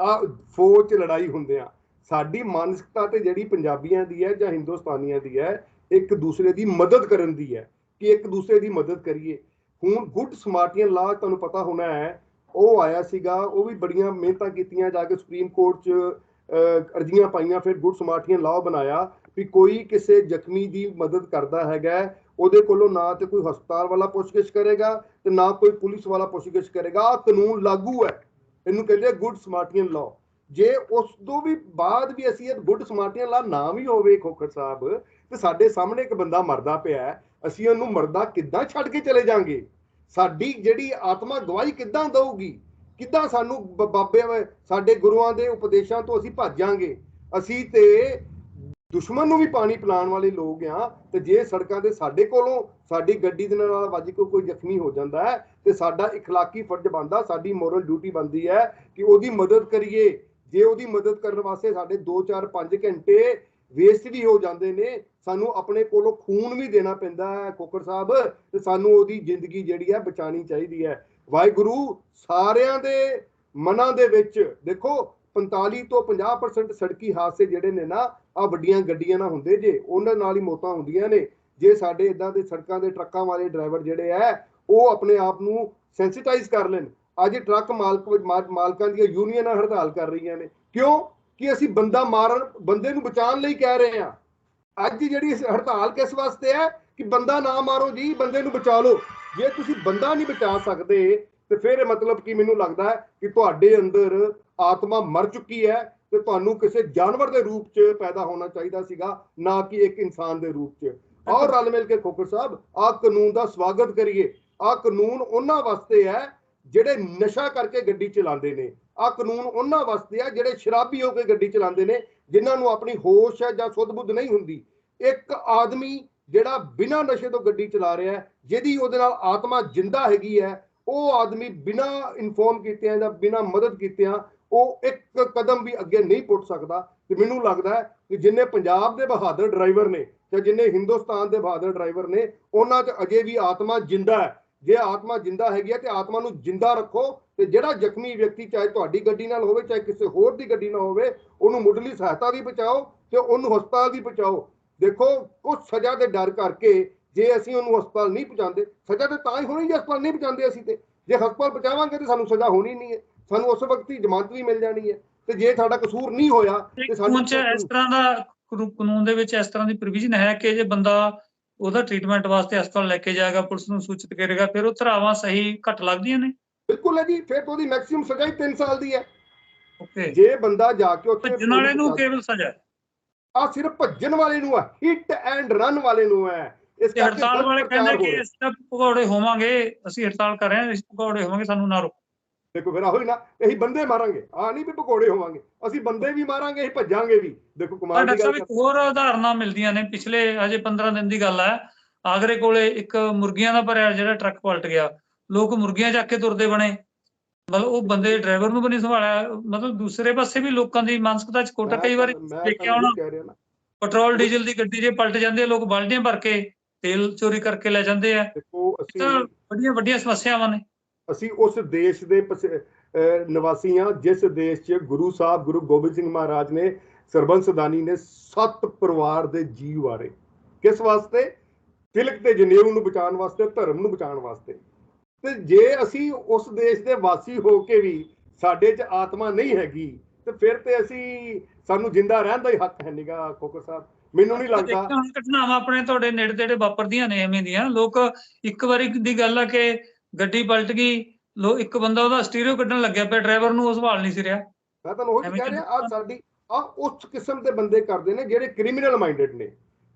ਆ ਫੌਜ 'ਚ ਲੜਾਈ ਹੁੰਦੇ ਆ। ਸਾਡੀ ਮਾਨਸਿਕਤਾ ਤੇ ਜਿਹੜੀ ਪੰਜਾਬੀਆਂ ਦੀ ਹੈ ਜਾਂ ਹਿੰਦੁਸਤਾਨੀਆਂ ਦੀ ਹੈ, ਇੱਕ ਦੂਸਰੇ ਦੀ ਮਦਦ ਕਰਨ ਦੀ ਹੈ, ਕਿ ਇੱਕ ਦੂਸਰੇ ਦੀ ਮਦਦ ਕਰੀਏ। ਹੁਣ ਗੁੱਡ ਸਮਾਰਟੀਅਨ ਲਾ, ਤੁਹਾਨੂੰ ਪਤਾ ਹੋਣਾ ਹੈ ਉਹ ਆਇਆ ਸੀਗਾ, ਉਹ ਵੀ ਬੜੀਆਂ ਮਿਹਨਤਾਂ ਕੀਤੀਆਂ ਜਾ ਕੇ ਸੁਪਰੀਮ ਕੋਰਟ 'ਚ ਅਰਜ਼ੀਆਂ ਪਾਈਆਂ, ਫਿਰ ਗੁੱਡ ਸਮਾਰਟੀਅਨ ਲਾਅ ਬਣਾਇਆ ਵੀ ਕੋਈ ਕਿਸੇ ਜ਼ਖਮੀ ਦੀ ਮਦਦ ਕਰਦਾ ਹੈਗਾ, ਉਹਦੇ ਕੋਲੋਂ ਨਾ ਤੇ ਕੋਈ ਹਸਪਤਾਲ ਵਾਲਾ ਪੁੱਛਗਿੱਛ ਕਰੇਗਾ ਤੇ ਨਾ ਕੋਈ ਪੁਲਿਸ ਵਾਲਾ ਪੁੱਛਗਿੱਛ ਕਰੇਗਾ। ਆਹ ਕਾਨੂੰਨ ਲਾਗੂ ਹੈ। ਇਹਨੂੰ ਕਹਿੰਦੇ ਗੁੱਡ ਸਮਾਰਟੀਅਨ ਲਾਅ। ਜੇ ਉਸ ਤੋਂ ਵੀ ਬਾਅਦ ਵੀ ਅਸੀਂ ਇਹ ਗੁੱਡ ਸਮਾਰਟੀਅਨ ਲਾਅ ਨਾ ਵੀ ਹੋਵੇ ਖੋਖਰ ਸਾਹਿਬ, ਤੇ ਸਾਡੇ ਸਾਹਮਣੇ ਇੱਕ ਬੰਦਾ ਮਰਦਾ ਪਿਆ ਅਸੀਂ ਉਹਨੂੰ ਮਰਦਾ ਕਿੱਦਾਂ ਛੱਡ ਕੇ ਚਲੇ ਜਾਾਂਗੇ? ਸਾਡੀ ਜਿਹੜੀ ਆਤਮਾ ਗਵਾਹੀ ਕਿੱਦਾਂ ਦਊਗੀ ਕਿੱਦਾਂ ਸਾਨੂੰ ਬ- ਬਾਬੇ ਵਾ- ਸਾਡੇ ਗੁਰੂਆਂ ਦੇ ਉਪਦੇਸ਼ਾਂ ਤੋਂ ਅਸੀਂ ਭੱਜਾਂਗੇ ਅਸੀਂ ਤੇ ਦੁਸ਼ਮਣ ਨੂੰ ਵੀ ਪਾਣੀ ਪਿਲਾਉਣ ਵਾਲੇ ਲੋਕ ਆ ਤੇ ਜੇ ਸੜਕਾਂ ਤੇ ਸਾਡੇ ਕੋਲੋਂ ਸਾਡੀ ਗੱਡੀ ਦੇ ਨਾਲ ਵੱਜ ਕੇ ਕੋਈ ਜ਼ਖਮੀ ਹੋ ਜਾਂਦਾ ਹੈ ਤੇ ਸਾਡਾ اخلاقی ਫਰਜ਼ ਬਣਦਾ ਸਾਡੀ ਮੋਰਲ ਡਿਊਟੀ ਬਣਦੀ ਹੈ ਕਿ ਉਹਦੀ ਮਦਦ ਕਰੀਏ ਜੇ ਉਹਦੀ ਮਦਦ ਕਰਨ ਵਾਸਤੇ ਸਾਡੇ 2 4 5 ਘੰਟੇ ਵੇਸਟ ਵੀ ਹੋ ਜਾਂਦੇ ਨੇ ਸਾਨੂੰ ਆਪਣੇ ਕੋਲੋਂ ਖੂਨ ਵੀ ਦੇਣਾ ਪੈਂਦਾ ਹੈ ਕੋਕਰ ਸਾਹਿਬ ਤੇ ਸਾਨੂੰ ਉਹਦੀ ਜ਼ਿੰਦਗੀ ਜਿਹੜੀ ਹੈ ਬਚਾਣੀ ਚਾਹੀਦੀ ਹੈ। ਵਾਹਿਗੁਰੂ ਸਾਰਿਆਂ ਦੇ ਮਨਾਂ ਦੇ ਵਿੱਚ ਦੇਖੋ 45 ਤੋਂ 50% ਸੜਕੀ ਹਾਦਸੇ ਜਿਹੜੇ ਨੇ ਨਾ ਆ ਵੱਡੀਆਂ ਗੱਡੀਆਂ ਨਾਲ ਹੁੰਦੇ ਜੇ, ਉਹਨਾਂ ਨਾਲ ਹੀ ਮੌਤਾਂ ਹੁੰਦੀਆਂ ਨੇ। ਜੇ ਸਾਡੇ ਇਦਾਂ ਦੇ ਸੜਕਾਂ ਦੇ ਟਰੱਕਾਂ ਵਾਲੇ ਡਰਾਈਵਰ ਜਿਹੜੇ ਆ ਉਹ ਆਪਣੇ ਆਪ ਨੂੰ ਸੈਂਸਿਟਾਈਜ਼ ਕਰ ਲੈਣ। ਅੱਜ ਟਰੱਕ ਮਾਲਕ ਮਾਲ- ਮਾਲਕਾਂ ਦੀਆਂ ਯੂਨੀਅਨਾਂ ਹੜਤਾਲ ਕਰ ਰਹੀਆਂ ਨੇ। ਕਿਉਂ? ਕਿ ਅਸੀਂ ਬੰਦਾ ਮਾਰਨ, ਬੰਦੇ ਨੂੰ ਬਚਾਉਣ ਲਈ ਕਹਿ ਰਹੇ ਹਾਂ। ਅੱਜ ਜਿਹੜੀ ਹੜਤਾਲ ਕਿਸ ਵਾਸਤੇ ਹੈ ਕਿ ਬੰਦਾ ਨਾ ਮਾਰੋ ਜੀ ਬੰਦੇ ਨੂੰ ਬਚਾ ਲਓ। ਜੇ ਤੁਸੀਂ ਬੰਦਾ ਨਹੀਂ ਬਚਾ ਸਕਦੇ ਤੇ ਫਿਰ ਮਤਲਬ ਕਿ ਮੈਨੂੰ ਲੱਗਦਾ ਹੈ ਕਿ ਤੁਹਾਡੇ ਅੰਦਰ ਆਤਮਾ ਮਰ ਚੁੱਕੀ ਹੈ ਤੇ ਤੁਹਾਨੂੰ ਕਿਸੇ ਜਾਨਵਰ ਦੇ ਰੂਪ 'ਚ ਪੈਦਾ ਹੋਣਾ ਚਾਹੀਦਾ ਸੀਗਾ ਨਾ ਕਿ ਇੱਕ ਇਨਸਾਨ ਦੇ ਰੂਪ 'ਚ। ਔਰ ਰਲ ਮਿਲ ਕੇ ਖੋਖਰ ਸਾਹਿਬ ਆਹ ਕਾਨੂੰਨ ਦਾ ਸਵਾਗਤ ਕਰੀਏ। ਆਹ ਕਾਨੂੰਨ ਉਹਨਾਂ ਵਾਸਤੇ ਹੈ ਜਿਹੜੇ ਨਸ਼ਾ ਕਰਕੇ ਗੱਡੀ ਚਲਾਉਂਦੇ ਨੇ। ਆਹ ਕਾਨੂੰਨ ਉਹਨਾਂ ਵਾਸਤੇ ਆ ਜਿਹੜੇ ਸ਼ਰਾਬੀ ਹੋ ਕੇ ਗੱਡੀ ਚਲਾਉਂਦੇ ਨੇ ਜਿਨ੍ਹਾਂ ਨੂੰ ਆਪਣੀ ਹੋਸ਼ ਹੈ ਜਾਂ ਸੁੱਧ ਬੁੱਧ ਨਹੀਂ ਹੁੰਦੀ, ਇੱਕ ਆਦਮੀ ਜਿਹੜਾ ਬਿਨਾਂ ਨਸ਼ੇ ਤੋਂ ਗੱਡੀ ਚਲਾ ਰਿਹਾ ਹੈ, ਜਿਹਦੀ ਉਹਦੇ ਨਾਲ ਆਤਮਾ ਜਿੰਦਾ ਹੈਗੀ ਹੈ, ਉਹ ਆਦਮੀ ਬਿਨਾਂ ਇਨਫੋਰਮ ਕੀਤਿਆਂ ਜਾਂ ਬਿਨਾਂ ਮਦਦ ਕੀਤਿਆਂ ਉਹ ਇੱਕ ਕਦਮ ਵੀ ਅੱਗੇ ਨਹੀਂ ਪੁੱਟ ਸਕਦਾ। ਤੇ ਮੈਨੂੰ ਲੱਗਦਾ ਹੈ ਕਿ ਜਿੰਨੇ ਪੰਜਾਬ ਦੇ ਬਹਾਦਰ ਡਰਾਈਵਰ ਨੇ ਜਾਂ ਜਿੰਨੇ ਹਿੰਦੁਸਤਾਨ ਦੇ ਬਹਾਦਰ ਡਰਾਈਵਰ ਨੇ, ਉਹਨਾਂ 'ਚ ਅਜੇ ਵੀ ਆਤਮਾ ਜਿੰਦਾ ਹੈ। ਜੇ ਆਤਮਾ ਜਿੰਦਾ ਹੈਗੀ ਹੈ ਤੇ ਆਤਮਾ ਨੂੰ ਜਿੰਦਾ ਰੱਖੋ ਤੇ ਜਿਹੜਾ ਜ਼ਖਮੀ ਵਿਅਕਤੀ ਚਾਹੇ ਤੁਹਾਡੀ ਗੱਡੀ ਨਾਲ ਹੋਵੇ ਚਾਹੇ ਕਿਸੇ ਹੋਰ ਦੀ ਗੱਡੀ ਨਾਲ ਹੋਵੇ ਉਹਨੂੰ ਮੁੱਢਲੀ ਸਹਾਇਤਾ ਵੀ ਪਹੁੰਚਾਓ ਤੇ ਉਹਨੂੰ ਹਸਪਤਾਲ ਵੀ ਪਹੁੰਚਾਓ ਦੇਖੋ ਕੁਝ ਸਜ਼ਾ ਦੇ ਡਰ ਕਰਕੇ ਜੇ ਅਸੀਂ ਉਹਨੂੰ ਹਸਪਤਾਲ ਨਹੀਂ ਪਹੁੰਚਾਉਂਦੇ ਸਜ਼ਾ ਤੇ ਤਾਂ ਹੀ ਹੋਣੀ ਜੇ ਹਸਪਤਾਲ ਨਹੀਂ ਪਹੁੰਚਾਉਂਦੇ ਅਸੀਂ ਤੇ। ਜੇ ਹਸਪਤਾਲ ਪਹੁੰਚਾਵਾਂਗੇ ਤੇ ਸਾਨੂੰ ਸਜ਼ਾ ਹੋਣੀ ਨਹੀਂ ਹੈ। ਸਾਨੂੰ ਉਸ ਵਕਤ ਹੀ ਜ਼ਮਾਨਤ ਵੀ ਮਿਲ ਜਾਣੀ ਹੈ ਤੇ ਜੇ ਸਾਡਾ ਕਸੂਰ ਨਹੀਂ ਹੋਇਆ ਤੇ ਚ ਇਸ ਤਰ੍ਹਾਂ ਦਾ ਕਾਨੂ- ਕਾਨੂੰਨ ਦੇ ਵਿੱਚ ਇਸ ਤਰ੍ਹਾਂ ਦੀ ਪ੍ਰੋਵੀਜ਼ਨ ਹੈ ਕਿ ਜੇ ਬੰਦਾ ਉਹਦਾ ਟ੍ਰੀਟਮੈਂਟ ਵਾਸਤੇ ਹਸਪਤਾਲ ਲੈ ਕੇ ਜਾਏਗਾ ਪੁਲਿਸ ਨੂੰ ਸੂਚਿਤ ਕਰੇਗਾ ਫਿਰ ਉਹ ਧਰਾਵਾਂ ਸਹੀ ਘੱਟ ਲੱਗਦੀਆਂ ਨੇ। ਬਿਲਕੁਲ ਹੈ ਜੀ ਫਿਰ ਤਾਂ ਉਹਦੀ ਮੈਕਸਿਮਮ ਸਜ਼ਾ ਹੀ 3 ਸਾਲ ਦੀ ਹੈ। ਓਕੇ। ਜੇ ਬੰਦਾ ਜਾ ਕੇ ਉੱਥੇ ਭੱਜਣ ਵਾਲੇ ਨੂੰ ਕੇਵਲ ਸਜ਼ਾ। ਆ ਸਿਰਫ ਭੱਜਣ ਵਾਲੇ ਨੂੰ ਹੈ ਹਿੱਟ ਐਂਡ ਰਨ ਵਾਲੇ ਨੂੰ ਹੈ। ਇਸ ਕਰਕੇ ਹੜਤਾਲ ਵਾਲੇ ਕਹਿੰਦੇ ਕਿ। ਅਸੀਂ ਤਾਂ ਭਗੌੜੇ ਹੋਵਾਂਗੇ ਅਸੀਂ ਹੜਤਾਲ ਕਰ ਰਹੇ ਹਾਂ ਅਸੀਂ ਭਗੌੜੇ ਹੋਵਾਂਗੇ ਸਾਨੂੰ ਨਾ ਰੋਕੋ। ਦੇਖੋ ਫਿਰ ਆਹੋ ਹੀ ਨਾ ਅਸੀਂ ਬੰਦੇ ਮਾਰਾਂਗੇ। ਆ ਨਹੀਂ ਵੀ ਪਕੌੜੇ ਹੋਵਾਂਗੇ। ਅਸੀਂ ਬੰਦੇ ਵੀ ਮਾਰਾਂਗੇ ਅਸੀਂ ਭੱਜਾਂਗੇ ਵੀ। ਦੇਖੋ ਕਮਾਲ ਦੀ ਸਾਹਿਬ ਗੱਲ ਇੱਕ ਹੋਰ ਉਦਾਹਰਨਾਂ ਮਿਲਦੀਆਂ ਨੇ। ਪਿਛਲੇ ਅਜੇ 15 ਦਿਨ ਦੀ ਗੱਲ ਹੈ ਆਗਰੇ ਕੋਲੇ ਇੱਕ ਮੁਰਗੀਆਂ ਦਾ ਭਰਿਆ ਜਿਹੜਾ ਟਰੱਕ ਪਲਟ ਗਿਆ। ਲੋਕ ਮੁਰਗੀਆਂ ਚੱਕ ਕੇ ਤੁਰਦੇ ਬਣੇ। ਮਤਲਬ ਉਹ ਬੰਦੇ ਡਰਾਈਵਰ ਨੂੰ ਵੀ ਨਹੀਂ ਸੰਭਾਲਿਆ। ਮਤਲਬ ਦੂਸਰੇ ਪਾਸੇ ਵੀ ਲੋਕਾਂ ਦੀ ਮਾਨਸਿਕਤਾ ਚ ਕੋਟਾ ਕਈ ਵਾਰੀ ਦੇਖਿਆ ਹੋਣਾ। ਪੈਟਰੋਲ ਡੀਜ਼ਲ ਦੀ ਗੱਡੀ ਜੇ ਪਲਟ ਜਾਂਦੀ ਹੈ ਲੋਕ ਬਾਲਟੀਆਂ ਭਰ ਕੇ ਤੇਲ ਚੋਰੀ ਕਰਕੇ ਲੈ ਜਾਂਦੇ ਆ। ਦੇਖੋ ਅਸੀਂ ਵੱਡੀਆਂ ਵੱਡੀਆਂ ਸਮੱਸਿਆਵਾਂ ਨੇ। ਅਸੀਂ ਉਸ ਦੇਸ਼ ਦੇ ਨਿਵਾਸੀ ਹਾਂ, ਜਿਸ ਦੇਸ਼ 'ਚ ਗੁਰੂ ਸਾਹਿਬ, ਗੁਰੂ ਗੋਬਿੰਦ ਸਿੰਘ ਮਹਾਰਾਜ ਨੇ ਸਰਬੰਸ ਦਾਨੀ ਨੇ ਸੱਤ ਪਰਿਵਾਰ ਦੇ ਜੀਵ ਵਾਰੇ। ਕਿਸ ਵਾਸਤੇ? ਤਿਲਕ ਤੇ ਜਨੇਊ ਨੂੰ ਬਚਾਉਣ ਵਾਸਤੇ, ਧਰਮ ਨੂੰ ਬਚਾਉਣ ਵਾਸਤੇ। ਤੇ ਜੇ ਅਸੀਂ ਉਸ ਦੇਸ਼ ਦੇ ਵਾਸੀ ਹੋ ਕੇ ਵੀ ਸਾਡੇ 'ਚ ਆਤਮਾ ਨਹੀਂ ਹੈਗੀ, ਤੇ ਫਿਰ ਤੇ ਅਸੀਂ ਸਾਨੂੰ ਜਿੰਦਾ ਰਹਿਣ ਦਾ ਹੀ ਹੱਕ ਹੈ ਨੀਗਾ ਕੋਕਰ ਸਾਹਿਬ। ਮੈਨੂੰ ਨਹੀਂ ਲੱਗਦਾ ਘਟਨਾਵਾਂ ਆਪਣੇ ਤੁਹਾਡੇ ਨੇੜੇ ਤੇੜੇ ਵਾਪਰਦੀਆਂ ਨੇ, ਐਵੇਂ ਦੀਆਂ। ਲੋਕ ਇੱਕ ਵਾਰੀ ਦੀ ਗੱਲ ਆ ਕਿ ਗੱਡੀ ਪਲਟ ਗਈ ਲੋ ਇੱਕ ਬੰਦਾ ਉਹਦਾ ਸਟੀਰੀਓ ਕੱਢਣ ਲੱਗਿਆ ਪਿਆ ਡਰਾਈਵਰ ਨੂੰ ਉਹ ਸੰਭਾਲ ਨਹੀਂ ਸੀ ਰਿਹਾ ਮੈਂ ਤੁਹਾਨੂੰ ਉਹੀ ਕਹਿ ਰਿਹਾ ਆ? ਸਾਡੀ ਆ ਉਸ ਕਿਸਮ ਦੇ ਬੰਦੇ ਕਰਦੇ ਨੇ ਜਿਹੜੇ ਕ੍ਰਿਮੀਨਲ ਮਾਈਂਡਡ ਨੇ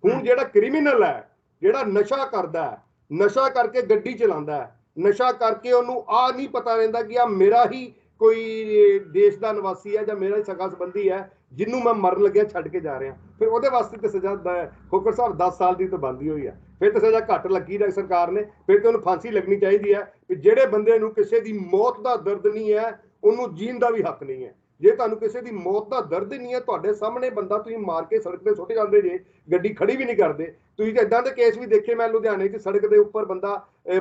ਹੁਣ। ਜਿਹੜਾ ਕ੍ਰਿਮੀਨਲ ਹੈ ਜਿਹੜਾ ਨਸ਼ਾ ਕਰਦਾ ਹੈ ਨਸ਼ਾ ਕਰਕੇ ਗੱਡੀ ਚਲਾਉਂਦਾ ਹੈ ਨਸ਼ਾ ਕਰਕੇ ਉਹਨੂੰ ਆ ਨਹੀਂ ਪਤਾ ਰਹਿੰਦਾ ਕਿ ਆ ਮੇਰਾ ਹੀ ਕੋਈ ਦੇਸ਼ ਦਾ ਨਿਵਾਸੀ ਹੈ ਜਾਂ ਮੇਰਾ ਹੀ ਸਗਾ ਸੰਬੰਧੀ ਹੈ, ਜਿਹਨੂੰ ਮੈਂ ਮਰਨ ਲੱਗਿਆ ਛੱਡ ਕੇ ਜਾ ਰਿਹਾ। ਫਿਰ ਉਹਦੇ ਵਾਸਤੇ ਤੇ ਸਜ਼ਾ ਖੋਕਰ ਸਾਹਿਬ 10 ਸਾਲ ਦੀ ਤਾਂ ਬੰਦੀ ਹੋਈ ਹੈ। ਫਿਰ ਤੇ ਸਜ਼ਾ ਘੱਟ ਲੱਗੀ ਨਾ ਸਰਕਾਰ ਨੇ, ਫਿਰ ਤੇ ਉਹਨੂੰ ਫਾਂਸੀ ਲੱਗਣੀ ਚਾਹੀਦੀ ਹੈ। ਕਿ ਜਿਹੜੇ ਬੰਦੇ ਨੂੰ ਕਿਸੇ ਦੀ ਮੌਤ ਦਾ ਦਰਦ ਨਹੀਂ ਹੈ, ਉਹਨੂੰ ਜੀਣ ਦਾ ਵੀ ਹੱਕ ਨਹੀਂ ਹੈ। ਜੇ ਤੁਹਾਨੂੰ ਕਿਸੇ ਦੀ ਮੌਤ ਦਾ ਦਰਦ ਹੀ ਨਹੀਂ ਹੈ ਤੁਹਾਡੇ ਸਾਹਮਣੇ ਬੰਦਾ ਤੁਸੀਂ ਮਾਰ ਕੇ ਸੜਕ ਤੇ ਸੁੱਟ ਜਾਂਦੇ ਜੇ ਗੱਡੀ ਖੜੀ ਵੀ ਨਹੀਂ ਕਰਦੇ। ਤੁਸੀਂ ਤਾਂ ਇਦਾਂ ਦੇ ਕੇਸ ਵੀ ਦੇਖੇ ਮੈਂ ਲੁਧਿਆਣੇ 'ਚ ਸੜਕ ਦੇ ਉੱਪਰ ਬੰਦਾ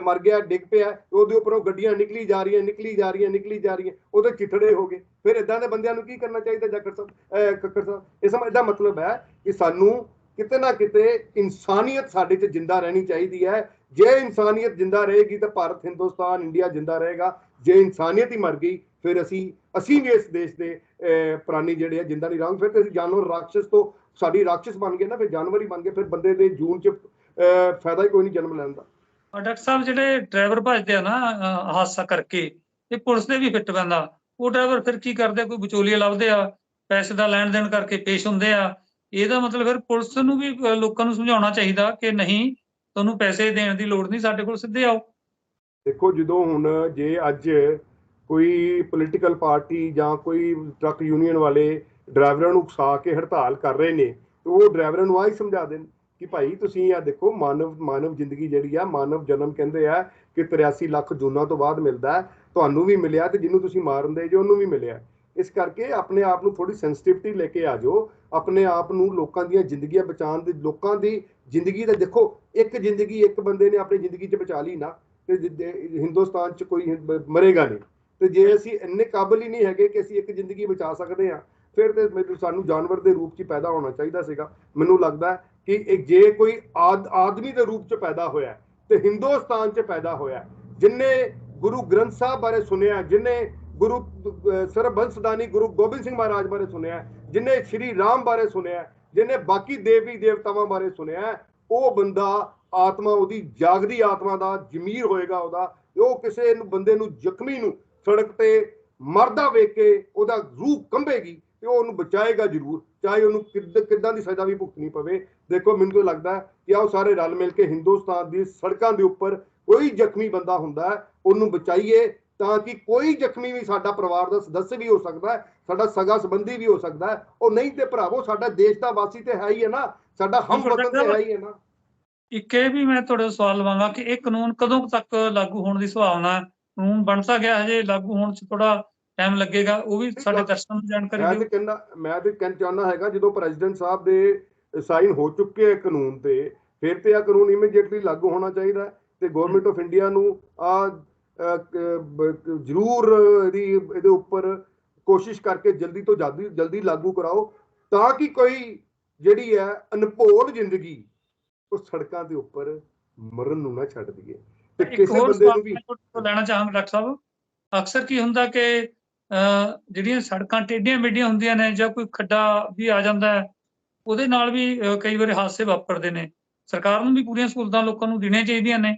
ਮਰ ਗਿਆ ਡਿੱਗ ਪਿਆ ਉਹਦੇ ਉੱਪਰੋਂ ਗੱਡੀਆਂ ਨਿਕਲੀ ਜਾ ਰਹੀਆਂ ਨਿਕਲੀ ਜਾ ਰਹੀਆਂ ਨਿਕਲੀ ਜਾ ਰਹੀਆਂ ਉਹਦੇ ਚਿੱਥੜੇ ਹੋ ਗਏ। ਫਿਰ ਇਦਾਂ ਦੇ ਬੰਦਿਆਂ ਨੂੰ ਕੀ ਕਰਨਾ ਚਾਹੀਦਾ ਜਾਕਰ ਸਾਹਿਬ ਅਹ, ਕੱਕੜ ਸਾਹਿਬ? ਇਸ ਦਾ ਮਤਲਬ ਹੈ ਕਿ ਸਾਨੂੰ ਕਿਤੇ ਨਾ ਕਿਤੇ ਇਨਸਾਨੀਅਤ ਸਾਡੇ 'ਚ ਜਿੰਦਾ ਰਹਿਣੀ ਚਾਹੀਦੀ ਹੈ। ਜੇ ਇਨਸਾਨੀਅਤ ਜਿੰਦਾ ਰਹੇਗੀ ਤਾਂ ਭਾਰਤ ਹਿੰਦੁਸਤਾਨ ਇੰਡੀਆ ਜਿੰਦਾ ਰਹੇਗਾ। ਜੇ ਇਨਸਾਨੀਅਤ ਹੀ ਮਰ ਗਈ ਫਿਰ ਅਸੀਂ ਅਸੀਂ ਵੀ ਇਸ ਦੇਸ਼ ਦੇ ਪ੍ਰਾਣੀ ਜਿਹੜੇ ਆ ਜਿੰਦਾ ਨਹੀਂ ਰਹਾਂਗੇ ਫਿਰ ਤੇ ਅਸੀਂ ਜਾਨਵਰ ਰਾਖਸ਼ ਤੋਂ ਸਾਡੀ ਰਾਖਸ਼ ਬਣ ਗਏ ਨਾ ਫਿਰ ਜਾਨਵਰ ਹੀ ਬਣ ਗਏ ਫਿਰ ਬੰਦੇ ਦੇ ਜੂਨ 'ਚ ਫਾਇਦਾ ਹੀ ਕੋਈ ਨਹੀਂ ਜਨਮ ਲੈਣ ਦਾ। ਡਾਕਟਰ ਸਾਹਿਬ ਜਿਹੜੇ ਡਰਾਈਵਰ ਭੱਜਦੇ ਆ ਨਾ ਹਾਦਸਾ ਕਰਕੇ ਇਹ ਪੁਲਿਸ ਦੇ ਵੀ ਫਿੱਟ ਪੈਂਦਾ। ਉਹ ਡਰਾਈਵਰ ਫਿਰ ਕੀ ਕਰਦੇ ਕੋਈ ਵਿਚੋਲੀਆ ਲੱਭਦੇ ਆ ਪੈਸੇ ਦਾ ਲੈਣ ਦੇਣ ਕਰਕੇ ਪੇਸ਼ ਹੁੰਦੇ ਆ। ਇਹਦਾ ਮਤਲਬ ਫਿਰ ਪੁਲਿਸ ਨੂੰ ਵੀ ਲੋਕਾਂ ਨੂੰ ਸਮਝਾਉਣਾ ਚਾਹੀਦਾ ਕਿ ਨਹੀਂ ਤੁਹਾਨੂੰ ਪੈਸੇ ਦੇਣ ਦੀ ਲੋੜ ਨਹੀਂ ਸਾਡੇ ਕੋਲ ਸਿੱਧੇ ਆਓ। ਦੇਖੋ ਜਦੋਂ ਹੁਣ ਜੇ ਅੱਜ ਕੋਈ ਪੋਲੀਟੀਕਲ ਪਾਰਟੀ ਜਾਂ ਕੋਈ ਟਰੱਕ ਯੂਨੀਅਨ ਵਾਲੇ ਡਰਾਈਵਰਾਂ ਨੂੰ ਉਕਸਾ ਕੇ ਹੜਤਾਲ ਕਰ ਰਹੇ ਨੇ, ਤੇ ਉਹ ਡਰਾਈਵਰਾਂ ਨੂੰ ਆਹੀ ਸਮਝਾ ਦੇਣ ਕਿ ਭਾਈ ਤੁਸੀਂ ਆ ਦੇਖੋ, ਮਾਨਵ ਮਾਨਵ ਜ਼ਿੰਦਗੀ ਜਿਹੜੀ ਆ, ਮਾਨਵ ਜਨਮ ਕਹਿੰਦੇ ਆ ਕਿ 83 ਲੱਖ ਜੂਨਾਂ ਤੋਂ ਬਾਅਦ ਮਿਲਦਾ ਤੁਹਾਨੂੰ ਵੀ ਮਿਲਿਆ ਤੇ ਜਿਹਨੂੰ ਤੁਸੀਂ ਮਾਰਨ ਦੇ ਜੋ ਉਹਨੂੰ ਵੀ ਮਿਲਿਆ। ਇਸ ਕਰਕੇ ਆਪਣੇ ਆਪ ਨੂੰ ਥੋੜੀ ਸੈਂਸਿਟਿਵਿਟੀ ਲੈ ਕੇ ਆ ਜਾਓ, ਆਪਣੇ ਆਪ ਨੂੰ ਲੋਕਾਂ ਦੀਆਂ ਜ਼ਿੰਦਗੀਆਂ ਬਚਾਉਣ ਦੇ, ਲੋਕਾਂ ਦੀ ਜ਼ਿੰਦਗੀ ਦਾ ਦੇਖੋ, ਇੱਕ ਜ਼ਿੰਦਗੀ ਇੱਕ ਬੰਦੇ ਨੇ ਆਪਣੀ ਜ਼ਿੰਦਗੀ 'ਚ ਬਚਾ ਲਈ ਨਾ, ਤੇ ਹਿੰਦੁਸਤਾਨ 'ਚ ਕੋਈ ਮਰੇਗਾ ਨਹੀਂ। ਤੇ ਜੇ ਅਸੀਂ ਇੰਨੇ ਕਾਬਲ ਹੀ ਨਹੀਂ ਹੈਗੇ ਕਿ ਅਸੀਂ ਇੱਕ ਜ਼ਿੰਦਗੀ ਬਚਾ ਸਕਦੇ ਹਾਂ ਫਿਰ ਤੇ ਮੈਨੂੰ ਸਾਨੂੰ ਜਾਨਵਰ ਦੇ ਰੂਪ 'ਚ ਪੈਦਾ ਹੋਣਾ ਚਾਹੀਦਾ ਸੀਗਾ। ਮੈਨੂੰ ਲੱਗਦਾ ਕਿ ਜੇ ਕੋਈ ਆਦਮੀ ਦੇ ਰੂਪ 'ਚ ਪੈਦਾ ਹੋਇਆ ਤੇ ਹਿੰਦੁਸਤਾਨ 'ਚ ਪੈਦਾ ਹੋਇਆ ਹੈ, ਜਿਨਨੇ ਗੁਰੂ ਗ੍ਰੰਥ ਸਾਹਿਬ ਬਾਰੇ ਸੁਣਿਆ ਜਿਨਨੇ ਗੁਰੂ ਅਹ ਸਰਬੰਸਦਾਨੀ ਗੁਰੂ ਗੋਬਿੰਦ ਸਿੰਘ ਮਹਾਰਾਜ ਬਾਰੇ ਸੁਣਿਆ ਜਿਨਨੇ ਸ਼੍ਰੀ ਰਾਮ ਬਾਰੇ ਸੁਣਿਆ ਜਿਨਨੇ ਬਾਕੀ ਦੇਵੀ ਦੇਵਤਾਵਾਂ ਬਾਰੇ ਸੁਣਿਆ ਉਹ ਬੰਦਾ ਆਤਮਾ ਉਹਦੀ ਜਾਗਦੀ ਆਤਮਾ ਦਾ ਜ਼ਮੀਰ ਹੋਏਗਾ ਉਹਦਾ ਉਹ ਕਿਸੇ ਨੂੰ ਬੰਦੇ ਨੂੰ ਜ਼ਖਮੀ ਨੂੰ ਸੜਕ ਤੇ ਮਰਦਾ ਵੇਖ ਕੇ ਉਹਦਾ ਰੂਹ ਕੰਬੇਗੀ ਤੇ ਉਹ ਉਹਨੂੰ ਬਚਾਏਗਾ ਜ਼ਰੂਰ ਚਾਹੇ ਉਹਨੂੰ ਕਿੱਦ- ਕਿੱਦਾਂ ਦੀ ਸਜ਼ਾ ਵੀ ਭੁਗਤਣੀ ਪਵੇ। ਦੇਖੋ ਮੈਨੂੰ ਤਾਂ ਲੱਗਦਾ ਕਿ ਆਓ ਸਾਰੇ ਰਲ ਮਿਲ ਕੇ ਹਿੰਦੁਸਤਾਨ ਦੀ ਸੜਕਾਂ ਦੇ ਉੱਪਰ ਕੋਈ ਜ਼ਖਮੀ ਬੰਦਾ ਹੁੰਦਾ ਉਹਨੂੰ ਬਚਾਈਏ ਤਾਂ ਕਿ ਕੋਈ ਜ਼ਖਮੀ ਵੀ ਸਾਡਾ ਪਰਿਵਾਰ ਦਾ ਸਦੱਸ ਵੀ ਹੋ ਸਕਦਾ ਹੈ ਸਾਡਾ ਸਗਾ ਸੰਬੰਧੀ ਵੀ ਹੋ ਸਕਦਾ ਹੈ। ਉਹ ਨਹੀਂ ਤੇ ਭਰਾਵੋ ਸਾਡਾ ਦੇਸ਼ ਦਾ ਵਾਸੀ ਤੇ ਹੈ ਹੀ ਹੈ ਨਾ ਸਾਡਾ ਹਮ ਵਤਨ ਤੇ ਹੈ ਹੀ ਹੈ ਨਾ। ਇੱਕ ਇਹ ਵੀ ਮੈਂ ਤੁਹਾਡੇ ਤੋਂ ਸਵਾਲ ਲਵਾਂਗਾ ਕਿ ਇਹ ਕਾਨੂੰਨ ਕਦੋਂ ਤੱਕ ਲਾਗੂ ਹੋਣ ਦੀ ਸੰਭਾਵਨਾ ਹੈ? ਕਾਨੂੰਨ ਬਣਦਾ ਗਿਆ ਹਜੇ ਲਾਗੂ ਹੋਣ 'ਚ ਥੋੜਾ ਟਾਈਮ ਲੱਗੇਗਾ ਉਹ ਵੀ ਸਾਡੇ ਦਰਸ਼ਕਾਂ ਨੂੰ ਜਾਣਕਾਰੀ ਮੈਂ ਤੇ ਕਹਿੰਦਾ ਮੈਂ ਤੇ ਕਹਿਣਾ ਚਾਹੁੰਦਾ ਹੈਗਾ ਜਦੋਂ ਪ੍ਰੈਜ਼ੀਡੈਂਟ ਸਾਹਿਬ ਦੇ ਸਾਈਨ ਹੋ ਚੁੱਕੇ ਆ ਕਾਨੂੰਨ ਤੇ ਫਿਰ ਤੇ ਆ ਕਾਨੂੰਨ ਇਮੀਡੀਏਟਲੀ ਲਾਗੂ ਹੋਣਾ ਚਾਹੀਦਾ ਹੈ ਤੇ ਗਵਰਨਮੈਂਟ ਆਫ ਇੰਡੀਆ ਨੂੰ ਆ ਜ਼ਰੂਰ ਇਹਦੀ ਇਹਦੇ ਉੱਪਰ ਕੋਸ਼ਿਸ਼ ਕਰਕੇ ਜਲਦੀ ਤੋਂ ਜਲਦੀ ਜਲਦੀ ਲਾਗੂ ਕਰਾਓ ਤਾਂ ਕਿ ਕੋਈ ਜਿਹੜੀ ਹੈ ਅਨਭੋਲ ਜ਼ਿੰਦਗੀ ਉਹ ਸੜਕਾਂ ਦੇ ਉੱਪਰ ਮਰਨ ਨੂੰ ਨਾ ਛੱਡ ਦਈਏ। ਤੇ ਕਿਸੇ ਬੰਦੇ ਨੂੰ ਵੀ ਲੈਣਾ ਚਾਹਾਂਗਾ ਡਾਕਟਰ ਸਾਹਿਬ। ਅਕਸਰ ਕੀ ਹੁੰਦਾ ਕਿ ਜਿਹੜੀਆਂ ਸੜਕਾਂ ਟੇਢੀਆਂ ਮੇਢੀਆਂ ਹੁੰਦੀਆਂ ਨੇ ਜਾਂ ਕੋਈ ਖੱਡਾ ਵੀ ਆ ਜਾਂਦਾ ਹੈ ਉਹਦੇ ਨਾਲ ਵੀ ਕਈ ਵਾਰੀ ਹਾਦਸੇ ਵਾਪਰਦੇ ਨੇ। ਸਰਕਾਰ ਨੂੰ ਵੀ ਪੂਰੀਆਂ ਸਹੂਲਤਾਂ ਲੋਕਾਂ ਨੂੰ ਦੇਣੀਆਂ ਚਾਹੀਦੀਆਂ ਨੇ।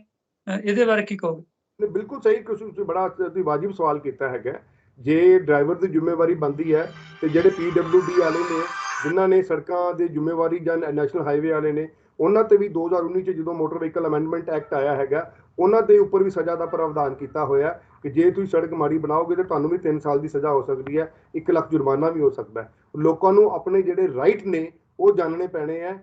ਇਹਦੇ ਬਾਰੇ ਕੀ ਕਹੋਗੇ? ਨੇ ਬਿਲਕੁਲ ਸਹੀ ਤੁਸੀਂ ਬੜਾ ਤੁਸੀਂ ਵਾਜਿਬ ਸਵਾਲ ਕੀਤਾ ਹੈਗਾ। ਜੇ ਡਰਾਈਵਰ ਦੀ ਜ਼ਿੰਮੇਵਾਰੀ ਬਣਦੀ ਹੈ ਤੇ ਜਿਹੜੇ ਡੀ ਵਾਲੇ ਨੇ ਜਿਨ੍ਹਾਂ ਨੇ ਸੜਕਾਂ ਦੀ ਜ਼ਿੰਮੇਵਾਰੀ ਜਾਂ ਨੈਸ਼ਨਲ ਹਾਈਵੇ ਵਾਲੇ ਨੇ ਉਹਨਾਂ ਤੇ ਵੀ 2019 ਚ ਜਦੋਂ ਮੋਟਰ ਵਹੀਕਲ ਅਮੈਂਡਮੈਂਟ ਐਕਟ ਆਇਆ ਹੈਗਾ, ਉਹਨਾਂ ਦੇ ਉੱਪਰ ਵੀ ਸਜ਼ਾ ਦਾ ਪ੍ਰਾਵਧਾਨ ਕੀਤਾ ਹੋਇਆ ਕਿ ਜੇ ਤੁਸੀਂ ਸੜਕ ਮਾੜੀ ਬਣਾਓਗੇ ਤਾਂ ਤੁਹਾਨੂੰ ਵੀ 3 ਸਾਲ ਦੀ ਸਜ਼ਾ ਹੋ ਸਕਦੀ ਹੈ 1 ਲੱਖ ਜੁਰਮਾਨਾ ਵੀ ਹੋ ਸਕਦਾ ਹੈ। ਲੋਕਾਂ ਨੂੰ ਆਪਣੇ ਜਿਹੜੇ ਰਾਈਟ ਨੇ, ਉਹ ਜਾਣਨੇ ਪੈਣੇ ਆ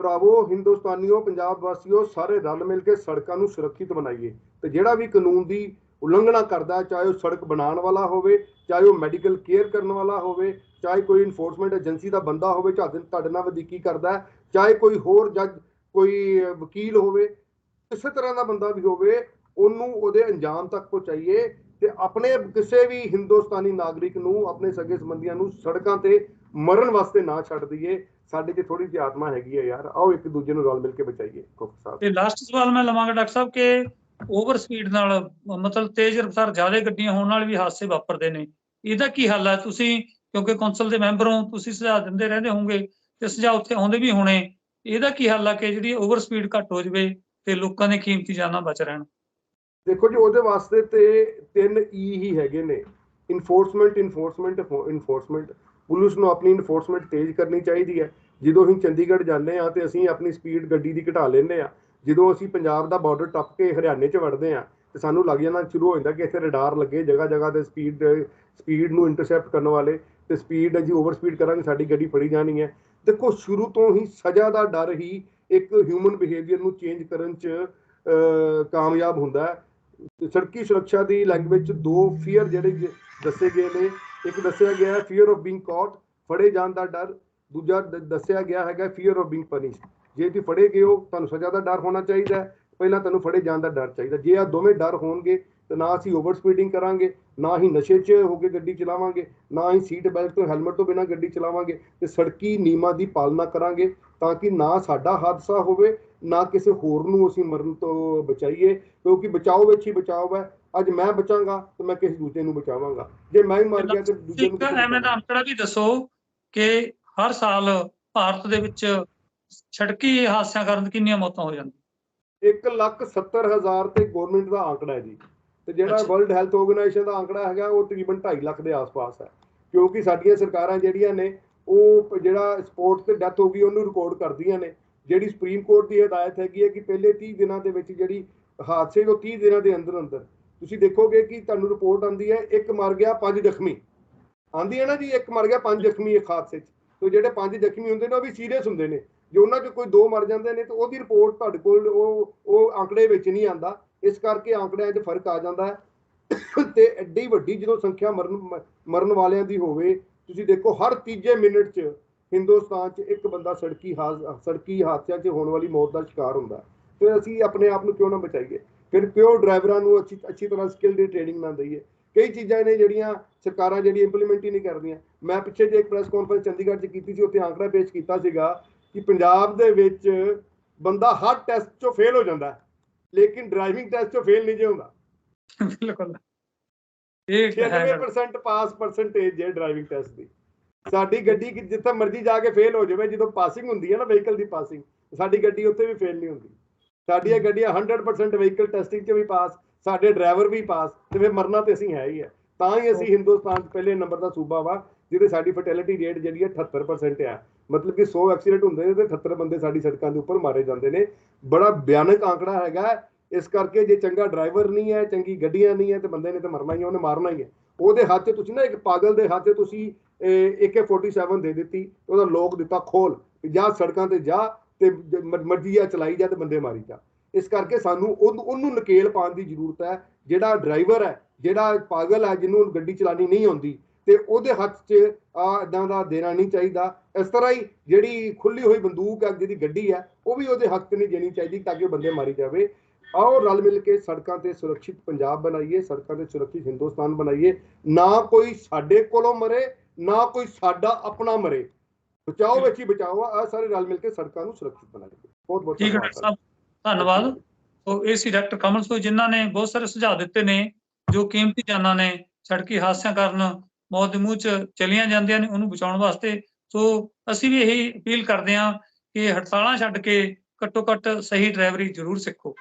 ਭਰਾਵੋ, ਹਿੰਦੁਸਤਾਨੀਓ, ਪੰਜਾਬ ਵਾਸੀਓ, ਸਾਰੇ ਰਲ ਮਿਲ ਕੇ ਸੜਕਾਂ ਨੂੰ ਸੁਰੱਖਿਅਤ ਬਣਾਈਏ ਤੇ ਜਿਹੜਾ ਵੀ ਕਾਨੂੰਨ ਦੀ ਉਲੰਘਣਾ ਕਰਦਾ ਚਾਹੇ ਉਹ ਸੜਕ ਬਣਾਉਣ ਵਾਲਾ ਹੋਵੇ, ਚਾਹੇ ਉਹ ਮੈਡੀਕਲ ਕੇਅਰ ਕਰਨ ਵਾਲਾ ਹੋਵੇ, ਚਾਹੇ ਕੋਈ ਇਨਫੋਰਸਮੈਂਟ ਏਜੰਸੀ ਦਾ ਬੰਦਾ ਹੋਵੇ, ਤੁਹਾਡੇ ਤੁਹਾਡੇ ਨਾਲ ਵਧੀਕੀ ਕਰਦਾ ਚਾਹੇ ਕੋਈ ਹੋਰ ਜੱਜ, ਕੋਈ ਵਕੀਲ ਹੋਵੇ, ਕਿਸੇ ਤਰ੍ਹਾਂ ਦਾ ਬੰਦਾ ਵੀ ਹੋਵੇ, ਉਹਨੂੰ ਉਹਦੇ ਅੰਜਾਮ ਤੱਕ ਪਹੁੰਚਾਈਏ ਤੇ ਆਪਣੇ ਕਿਸੇ ਵੀ ਹਿੰਦੁਸਤਾਨੀ ਨਾਗਰਿਕ ਨੂੰ, ਆਪਣੇ ਸਗੇ ਸੰਬੰਧੀਆਂ ਨੂੰ ਸੜਕਾਂ ਤੇ ਮਰਨ ਵਾਸਤੇ ਨਾ ਛੱਡ ਦਈਏ। ਸਾਡੇ 'ਚ ਥੋੜੀ ਜਿਹੀ ਆਤਮਾ ਹੈਗੀ ਹੈ ਯਾਰ। ਆਓ ਇੱਕ ਦੂਜੇ ਨੂੰ ਰਲ ਮਿਲ ਕੇ ਬਚਾਈਏ ਕੋਕ ਸਾਹਿਬ। ਤੇ ਲਾਸਟ ਸਵਾਲ ਮੈਂ ਲਵਾਂਗਾ ਡਾਕਟਰ ਸਾਹਿਬ ਕਿ ਓਵਰ ਸਪੀਡ ਨਾਲ, ਮਤਲਬ ਤੇਜ਼ ਰਫ਼ਤਾਰ ਜ਼ਿਆਦਾ ਗੱਡੀਆਂ ਹੋਣ ਨਾਲ ਵੀ ਹਾਦਸੇ ਵਾਪਰਦੇ ਨੇ। ਇਹਦਾ ਕੀ ਹੱਲ ਹੈ ਤੁਸੀਂ, ਕਿਉਂਕਿ ਕੌਂਸਲ ਦੇ ਮੈਂਬਰ ਹੋ, ਤੁਸੀਂ ਸੁਝਾਅ ਦਿੰਦੇ ਰਹਿੰਦੇ ਹੋਵੋਗੇ। ਤੇ ਸੁਝਾਅ ਉੱਥੇ ਆਉਂਦੇ ਵੀ ਹੋਣੇ। ਇਹਦਾ ਕੀ ਹੱਲ ਹੈ ਕਿ ਜਿਹੜੀ ਓਵਰ ਸਪੀਡ ਘੱਟ ਹੋ ਜਾਵੇ ਤੇ ਲੋਕਾਂ ਦੇ ਕੀਮਤੀ ਜਾਨਾਂ ਬਚ ਰਹਿਣ। ਦੇਖੋ ਜੀ, ਉਹਦੇ ਵਾਸਤੇ ਤੇ ਤਿੰਨ ਈ ਹੀ ਹੈਗੇ ਨੇ। ਇਨਫੋਰਸਮੈਂਟ ਇਨਫੋਰਸਮੈਂਟ ਇਨਫੋਰਸਮੈਂਟ ਪੁਲਿਸ ਨੂੰ ਆਪਣੀ ਇਨਫੋਰਸਮੈਂਟ ਤੇਜ਼ ਕਰਨੀ ਚਾਹੀਦੀ ਹੈ। ਜਦੋਂ ਅਸੀਂ ਚੰਡੀਗੜ੍ਹ ਜਾਂਦੇ ਆ ਤੇ ਅਸੀਂ ਆਪਣੀ ਸਪੀਡ ਗੱਡੀ ਦੀ ਘਟਾ ਲੈਂਦੇ ਆ ਜਦੋਂ ਅਸੀਂ ਪੰਜਾਬ ਦਾ ਬਾਰਡਰ ਟੱਪ ਕੇ ਹਰਿਆਣੇ 'ਚ ਵੜਦੇ ਆ ਤੇ ਸਾਨੂੰ ਲੱਗ ਜਾਣਾ ਸ਼ੁਰੂ ਹੋ ਜਾਂਦਾ ਕਿ ਇੱਥੇ ਰਡਾਰ ਲੱਗੇ ਜਗ੍ਹਾ ਜਗ੍ਹਾ ਤੇ ਸਪੀਡ ਸਪੀਡ ਨੂੰ ਇੰਟਰਸੈਪਟ ਕਰਨ ਵਾਲੇ ਤੇ ਸਪੀਡ ਅਸੀਂ ਓਵਰ ਸਪੀਡ ਕਰਾਂਗੇ, ਸਾਡੀ ਗੱਡੀ ਫੜੀ ਜਾਣੀ ਹੈ। ਦੇਖੋ, ਸ਼ੁਰੂ ਤੋਂ ਹੀ ਸਜ਼ਾ ਦਾ ਡਰ ਹੀ ਇੱਕ ਹਿਊਮਨ ਬਿਹੇਵੀਅਰ ਨੂੰ ਚੇਂਜ ਕਰਨ 'ਚ ਕਾਮਯਾਬ ਹੁੰਦਾ ਹੈ। ਸੜਕੀ ਸੁਰੱਖਿਆ ਦੀ ਲੈਂਗੁਏਜ ਦੋ ਫੀਅਰ ਜਿਹੜੇ ਦੱਸੇ ਗਏ ਨੇ। ਇੱਕ ਦੱਸਿਆ ਗਿਆ ਹੈ ਫੀਅਰ ਆਫ ਬੀਇੰਗ ਕੌਟ ਫੜੇ ਜਾਣ ਦਾ ਡਰ। ਦੂਜਾ ਦੱਸਿਆ ਗਿਆ ਹੈਗਾ ਫੀਅਰ ਆਫ ਬੀਇੰਗ ਪਨਿਸ਼ਡ ਜੇ ਤੁਸੀਂ ਫੜੇ ਗਏ ਹੋ, ਤੁਹਾਨੂੰ ਸਜ਼ਾ ਦਾ ਡਰ ਹੋਣਾ ਚਾਹੀਦਾ ਹੈ। ਪਹਿਲਾਂ ਤੁਹਾਨੂੰ ਫੜੇ ਜਾਣ ਦਾ ਡਰ ਚਾਹੀਦਾ ਜੇ ਆ ਦੋਵੇਂ ਡਰ ਹੋਣਗੇ ਤਾਂ ਨਾ ਅਸੀਂ ਓਵਰ ਸਪੀਡਿੰਗ ਕਰਾਂਗੇ ਨਾ ਹੀ ਨਸ਼ੇ 'ਚ ਹੋ ਕੇ ਗੱਡੀ ਚਲਾਵਾਂਗੇ ਨਾ ਹੀ ਸੀਟ ਬੈਲਟ ਤੋਂ ਹੈਲਮਟ ਤੋਂ ਬਿਨਾਂ ਗੱਡੀ ਚਲਾਵਾਂਗੇ ਤੇ ਸੜਕੀ ਨਿਯਮਾਂ ਦੀ ਪਾਲਣਾ ਕਰਾਂਗੇ ਤਾਂ ਕਿ ਨਾ ਸਾਡਾ ਹਾਦਸਾ ਹੋਵੇ ਨਾ ਕਿਸੇ ਹੋਰ ਨੂੰ ਅਸੀਂ ਮਰਨ ਤੋਂ ਬਚਾਈਏ ਕਿਉਂਕਿ ਬਚਾਓ ਵਿੱਚ ਹੀ ਬਚਾਓ ਹੈ। ਅੱਜ ਮੈਂ ਬਚਾਂਗਾ ਤੇ ਮੈਂ ਕਿਸੇ ਦੂਜੇ ਨੂੰ ਬਚਾਵਾਂਗਾ। ਜੇ ਮੈਂ ਹੀ ਮਰ ਗਿਆ ਤੇ ਦੂਜੇ ਨੂੰ ਐਵੇਂ ਦਾ ਅੰਕੜਾ ਵੀ ਦੱਸੋ ਕਿ ਹਰ ਸਾਲ ਭਾਰਤ ਦੇ ਵਿੱਚ ਸੜਕੀ ਹਾਦਸਿਆਂ ਕਾਰਨ ਕਿੰਨੀਆਂ ਮੌਤਾਂ ਹੋ ਜਾਂਦੀਆਂ? ਇੱਕ ਲੱਖ ਸੱਤਰ ਹਜ਼ਾਰ ਤੇ ਗਵਰਨਮੈਂਟ ਦਾ ਆંકੜਾ ਹੈ ਜੀ। ਤੇ ਜਿਹੜਾ। ਵਰਲਡ ਹੈਲਥ ਆਰਗੇਨਾਈਜੇਸ਼ਨ ਦਾ ਆંકੜਾ ਹੈਗਾ ਉਹ ਤਕਰੀਬਨ 2.5 ਲੱਖ ਦੇ ਆਸ-ਪਾਸ ਹੈ। ਕਿਉਂਕਿ ਸਾਡੀਆਂ ਸਰਕਾਰਾਂ ਜਿਹੜੀਆਂ ਨੇ ਉਹ ਜਿਹੜਾ ਸਪੋਰਟ ਤੇ ਡੈਥ ਹੋ ਗਈ ਉਹਨੂੰ ਰਿਕਾਰਡ ਕਰਦੀਆਂ ਨੇ। ਜਿਹੜੀ ਸੁਪਰੀਮ ਕੋਰਟ ਦੀ ਹਦਾਇਤ ਹੈਗੀ ਹੈ ਕਿ ਪਹਿਲੇ 30 ਦਿਨਾਂ ਦੇ ਵਿੱਚ ਜਿਹੜੀ ਹਾਦਸੇ ਉਹ 30 ਦਿਨਾਂ ਦੇ ਅੰਦਰ ਅੰਦਰ ਤੁਸੀਂ ਦੇਖੋਗੇ ਕਿ ਤੁਹਾਨੂੰ ਰਿਪੋਰਟ ਆਉਂਦੀ ਹੈ ਇੱਕ ਮਰ ਗਿਆ ਪੰਜ ਜ਼ਖਮੀ। ਆਂਦੀ ਹੈ ਨਾ ਜੀ ਇੱਕ ਮਰ ਗਿਆ ਪੰਜ ਜ਼ਖਮੀ ਇੱਕ ਹਾਦਸੇ 'ਚ। ਤੇ ਜਿਹੜੇ ਪੰਜ ਜ਼ਖਮੀ ਹੁੰਦੇ ਨੇ ਉਹ ਵੀ ਸੀਰੀਅਸ ਹੁੰਦੇ ਨੇ। ਜੇ ਉਹਨਾਂ 'ਚ ਕੋਈ ਦੋ ਮਰ ਜਾਂਦੇ ਨੇ ਤੇ ਉਹਦੀ ਰਿਪੋਰਟ ਤੁਹਾਡੇ ਕੋਲ ਉਹ ਉਹ ਆંકੜੇ ਵਿੱਚ ਨਹੀਂ ਆਂਦਾ ਇਸ ਕਰਕੇ ਆંકੜਿਆਂ 'ਚ ਫ਼ਰਕ ਆ ਜਾਂਦਾ ਹੈ। ਤੇ ਐਡੀ ਵੱਡੀ ਜਦੋਂ ਸੰਖਿਆ ਮਰਨ ਮ- ਮਰਨ ਵਾਲਿਆਂ ਦੀ ਹੋਵੇ, ਤੁਸੀਂ ਦੇਖੋ ਹਰ ਤੀਜੇ ਮਿੰਟ 'ਚ ਹਿੰਦੁਸਤਾਨ 'ਚ ਇੱਕ ਬੰਦਾ ਸੜਕੀ ਹਾਦ ਸੜਕੀ ਹਾਦਸਿਆਂ 'ਚ ਹੋਣ ਵਾਲੀ ਮੌਤ ਦਾ ਸ਼ਿਕਾਰ ਹੁੰਦਾ ਹੈ। ਤੇ ਅਸੀਂ ਆਪਣੇ ਆਪ ਨੂੰ ਕਿਉਂ ਨਾ ਬਚਾਈਏ? ਫਿਰ ਕਿਉਂ ਡਰਾਈਵਰਾਂ ਨੂੰ ਅੱਛੀ ਅੱਛੀ ਤਰ੍ਹਾਂ ਸਕਿੱਲ ਦੀ ਟ੍ਰੇਨਿੰਗ ਨਾ ਦਈਏ। ਕਈ ਚੀਜ਼ਾਂ ਨੇ ਜਿਹੜੀਆਂ ਸਰਕਾਰਾਂ ਜਿਹੜੀ ਇੰਪਲੀਮੈਂਟ ਹੀ ਨਹੀਂ ਕਰਦੀਆਂ। ਮੈਂ ਪਿੱਛੇ ਜੇ ਇੱਕ ਪ੍ਰੈਸ ਕਾਨਫਰੰਸ ਚੰਡੀਗੜ੍ਹ 'ਚ ਕੀਤੀ ਸੀ, ਉੱਥੇ ਆંકੜਾ ਪੇਸ਼ ਕੀਤਾ ਸੀਗਾ ਕਿ ਪੰਜਾਬ ਦੇ ਵਿੱਚ ਬੰਦਾ ਹਰ ਟੈਸਟ 'ਚੋਂ ਫੇਲ ਹੋ ਜਾਂਦਾ ਲੇਕਿਨ ਡਰਾਈਵਿੰਗ ਟੈਸਟ 'ਚੋਂ ਫੇਲ ਨਹੀਂ ਜੇ ਹੁੰਦਾ। ਬਿਲਕੁਲ। ਇਹ ਹੈ 96% ਪਾਸ ਪਰਸੈਂਟੇਜ ਹੈ ਡਰਾਈਵਿੰਗ ਟੈਸਟ ਦੀ। ਸਾਡੀ ਗੱਡੀ ਜਿੱਥੇ ਮਰਜ਼ੀ ਜਾ ਕੇ ਫੇਲ ਹੋ ਜਾਵੇ ਜਦੋਂ ਪਾਸਿੰਗ ਹੁੰਦੀ ਹੈ ਨਾ ਵਹੀਕਲ ਦੀ ਪਾਸਿੰਗ ਸਾਡੀ ਗੱਡੀ ਉੱਥੇ ਵੀ ਫੇਲ ਨਹੀਂ ਹੁੰਦੀ। ਸਾਡੀਆਂ ਗੱਡੀਆਂ 100% ਵਹੀਕਲ ਟੈਸਟਿੰਗ 'ਚ ਵੀ ਪਾਸ ਸਾਡੇ ਡਰਾਈਵਰ ਵੀ ਪਾਸ ਤੇ ਫਿਰ ਮਰਨਾ ਤੇ ਅਸੀਂ ਹੈ ਹੀ ਹੈ। ਤਾਂ ਹੀ ਅਸੀਂ ਹਿੰਦੁਸਤਾਨ 'ਚ ਪਹਿਲੇ ਨੰਬਰ ਦਾ ਸੂਬਾ ਵਾ ਜਿਹਦੇ ਸਾਡੀ ਫਰਟੀਲਿਟੀ ਰੇਟ ਜਿਹੜੀ ਹੈ 78% ਆ। ਮਤਲਬ ਕਿ 100 ਐਕਸੀਡੈਂਟ ਹੁੰਦੇ ਨੇ ਤੇ 78 ਬੰਦੇ ਸਾਡੀ ਸੜਕਾਂ ਦੇ ਉੱਪਰ ਮਾਰੇ ਜਾਂਦੇ ਨੇ। ਬੜਾ ਭਿਆਨਕ ਆંકੜਾ ਹੈਗਾ। ਇਸ ਕਰਕੇ ਜੇ ਚੰਗਾ ਡਰਾਈਵਰ ਨਹੀਂ ਹੈ, ਚੰਗੀ ਗੱਡੀਆਂ ਨਹੀਂ ਹੈ ਤੇ ਬੰਦੇ ਨੇ ਤਾਂ ਮਰਨਾ ਹੀ ਹੈ, ਉਹਨੇ ਮਾਰਨਾ ਹੀ ਹੈ। ਉਹਦੇ ਹੱਥ 'ਚ ਤੁਸੀਂ ਨਾ ਇੱਕ ਪਾਗਲ ਦੇ ਹੱਥ 'ਚ ਤੁਸੀਂ AK47 ਦੇ ਦਿੱਤੀ, ਉਹਦਾ ਲੋਕ ਦਿੱਤਾ ਖੋਲ ਜਾਂ ਸੜਕਾਂ ਤੇ ਜਾ ਤੇ ਮਰਜ਼ੀ ਆ ਚਲਾਈ ਜਾ ਤੇ ਬੰਦੇ ਮਾਰੀ ਜਾ। ਇਸ ਕਰਕੇ ਸਾਨੂੰ ਉਹਨੂੰ ਉਹਨੂੰ ਨਕੇਲ ਪਾਉਣ ਦੀ ਜ਼ਰੂਰਤ ਹੈ। ਜਿਹੜਾ ਡਰਾਈਵਰ ਹੈ, ਜਿਹੜਾ ਪਾਗਲ ਹੈ, ਜਿਹਨੂੰ ਗੱਡੀ ਚਲਾਣੀ ਨਹੀਂ ਆਉਂਦੀ ਤੇ ਉਹਦੇ ਹੱਥ 'ਚ ਆ ਇਦਾਂ ਦਾ ਦੇਣਾ ਨਹੀਂ ਚਾਹੀਦਾ। ਇਸ ਤਰ੍ਹਾਂ ਹੀ ਜਿਹੜੀ ਖੁੱਲੀ ਹੋਈ ਬੰਦੂਕ ਹੈ ਜਿਹਦੀ ਗੱਡੀ ਹੈ ਉਹ ਵੀ ਉਹਦੇ ਹੱਥ 'ਚ ਨਹੀਂ ਦੇਣੀ ਚਾਹੀਦੀ ਤਾਂ ਕਿ ਉਹ ਬੰਦੇ ਮਾਰੀ ਜਾਵੇ। ਆਓ ਰਲ ਮਿਲ ਕੇ ਸੜਕਾਂ ਤੇ ਸੁਰੱਖਿਅਤ ਪੰਜਾਬ ਬਣਾਈਏ ਸੜਕਾਂ ਤੇ ਸੁਰੱਖਿਅਤ ਹਿੰਦੁਸਤਾਨ ਬਣਾਈਏ। ਨਾ ਕੋਈ ਸਾਡੇ ਕੋਲੋਂ ਮਰੇ ਨਾ ਕੋਈ ਸਾਡਾ ਆਪਣਾ ਮਰੇ। ਬਚਾਓ ਵਿੱਚ ਹੀ ਬਚਾਓ ਆ ਸਾਰੇ ਰਲ ਮਿਲ ਕੇ ਸੜਕਾਂ ਨੂੰ ਸੁਰੱਖਿਅਤ ਬਣਾਈਏ। ਬਹੁਤ ਬਹੁਤ ਠੀਕ ਹੈ ਸਾਹਿਬ ਧੰਨਵਾਦ। ਸੋ ਇਹ ਸੀ ਡਾਕਟਰ ਕਮਲ ਸੋ ਜਿਨ੍ਹਾਂ ਨੇ ਬਹੁਤ ਸਾਰੇ ਸੁਝਾਅ ਦਿੱਤੇ ਨੇ ਜੋ ਕੀਮਤੀ ਜਾਨਾਂ ਨੇ ਸੜਕੀ ਹਾਦਸਿਆਂ ਕਾਰਨ ਮੌਤ ਦੇ ਮੂੰਹ 'ਚ ਚਲੀਆਂ ਜਾਂਦੀਆਂ ਨੇ ਉਹਨੂੰ ਬਚਾਉਣ ਵਾਸਤੇ। ਸੋ ਅਸੀਂ ਵੀ ਇਹੀ ਅਪੀਲ ਕਰਦੇ ਹਾਂ ਕਿ ਹੜਤਾਲਾਂ ਛੱਡ ਕੇ ਘੱਟੋ ਘੱਟ ਸਹੀ ਡਰਾਈਵਰੀ ਜ਼ਰੂਰ ਸਿੱਖੋ।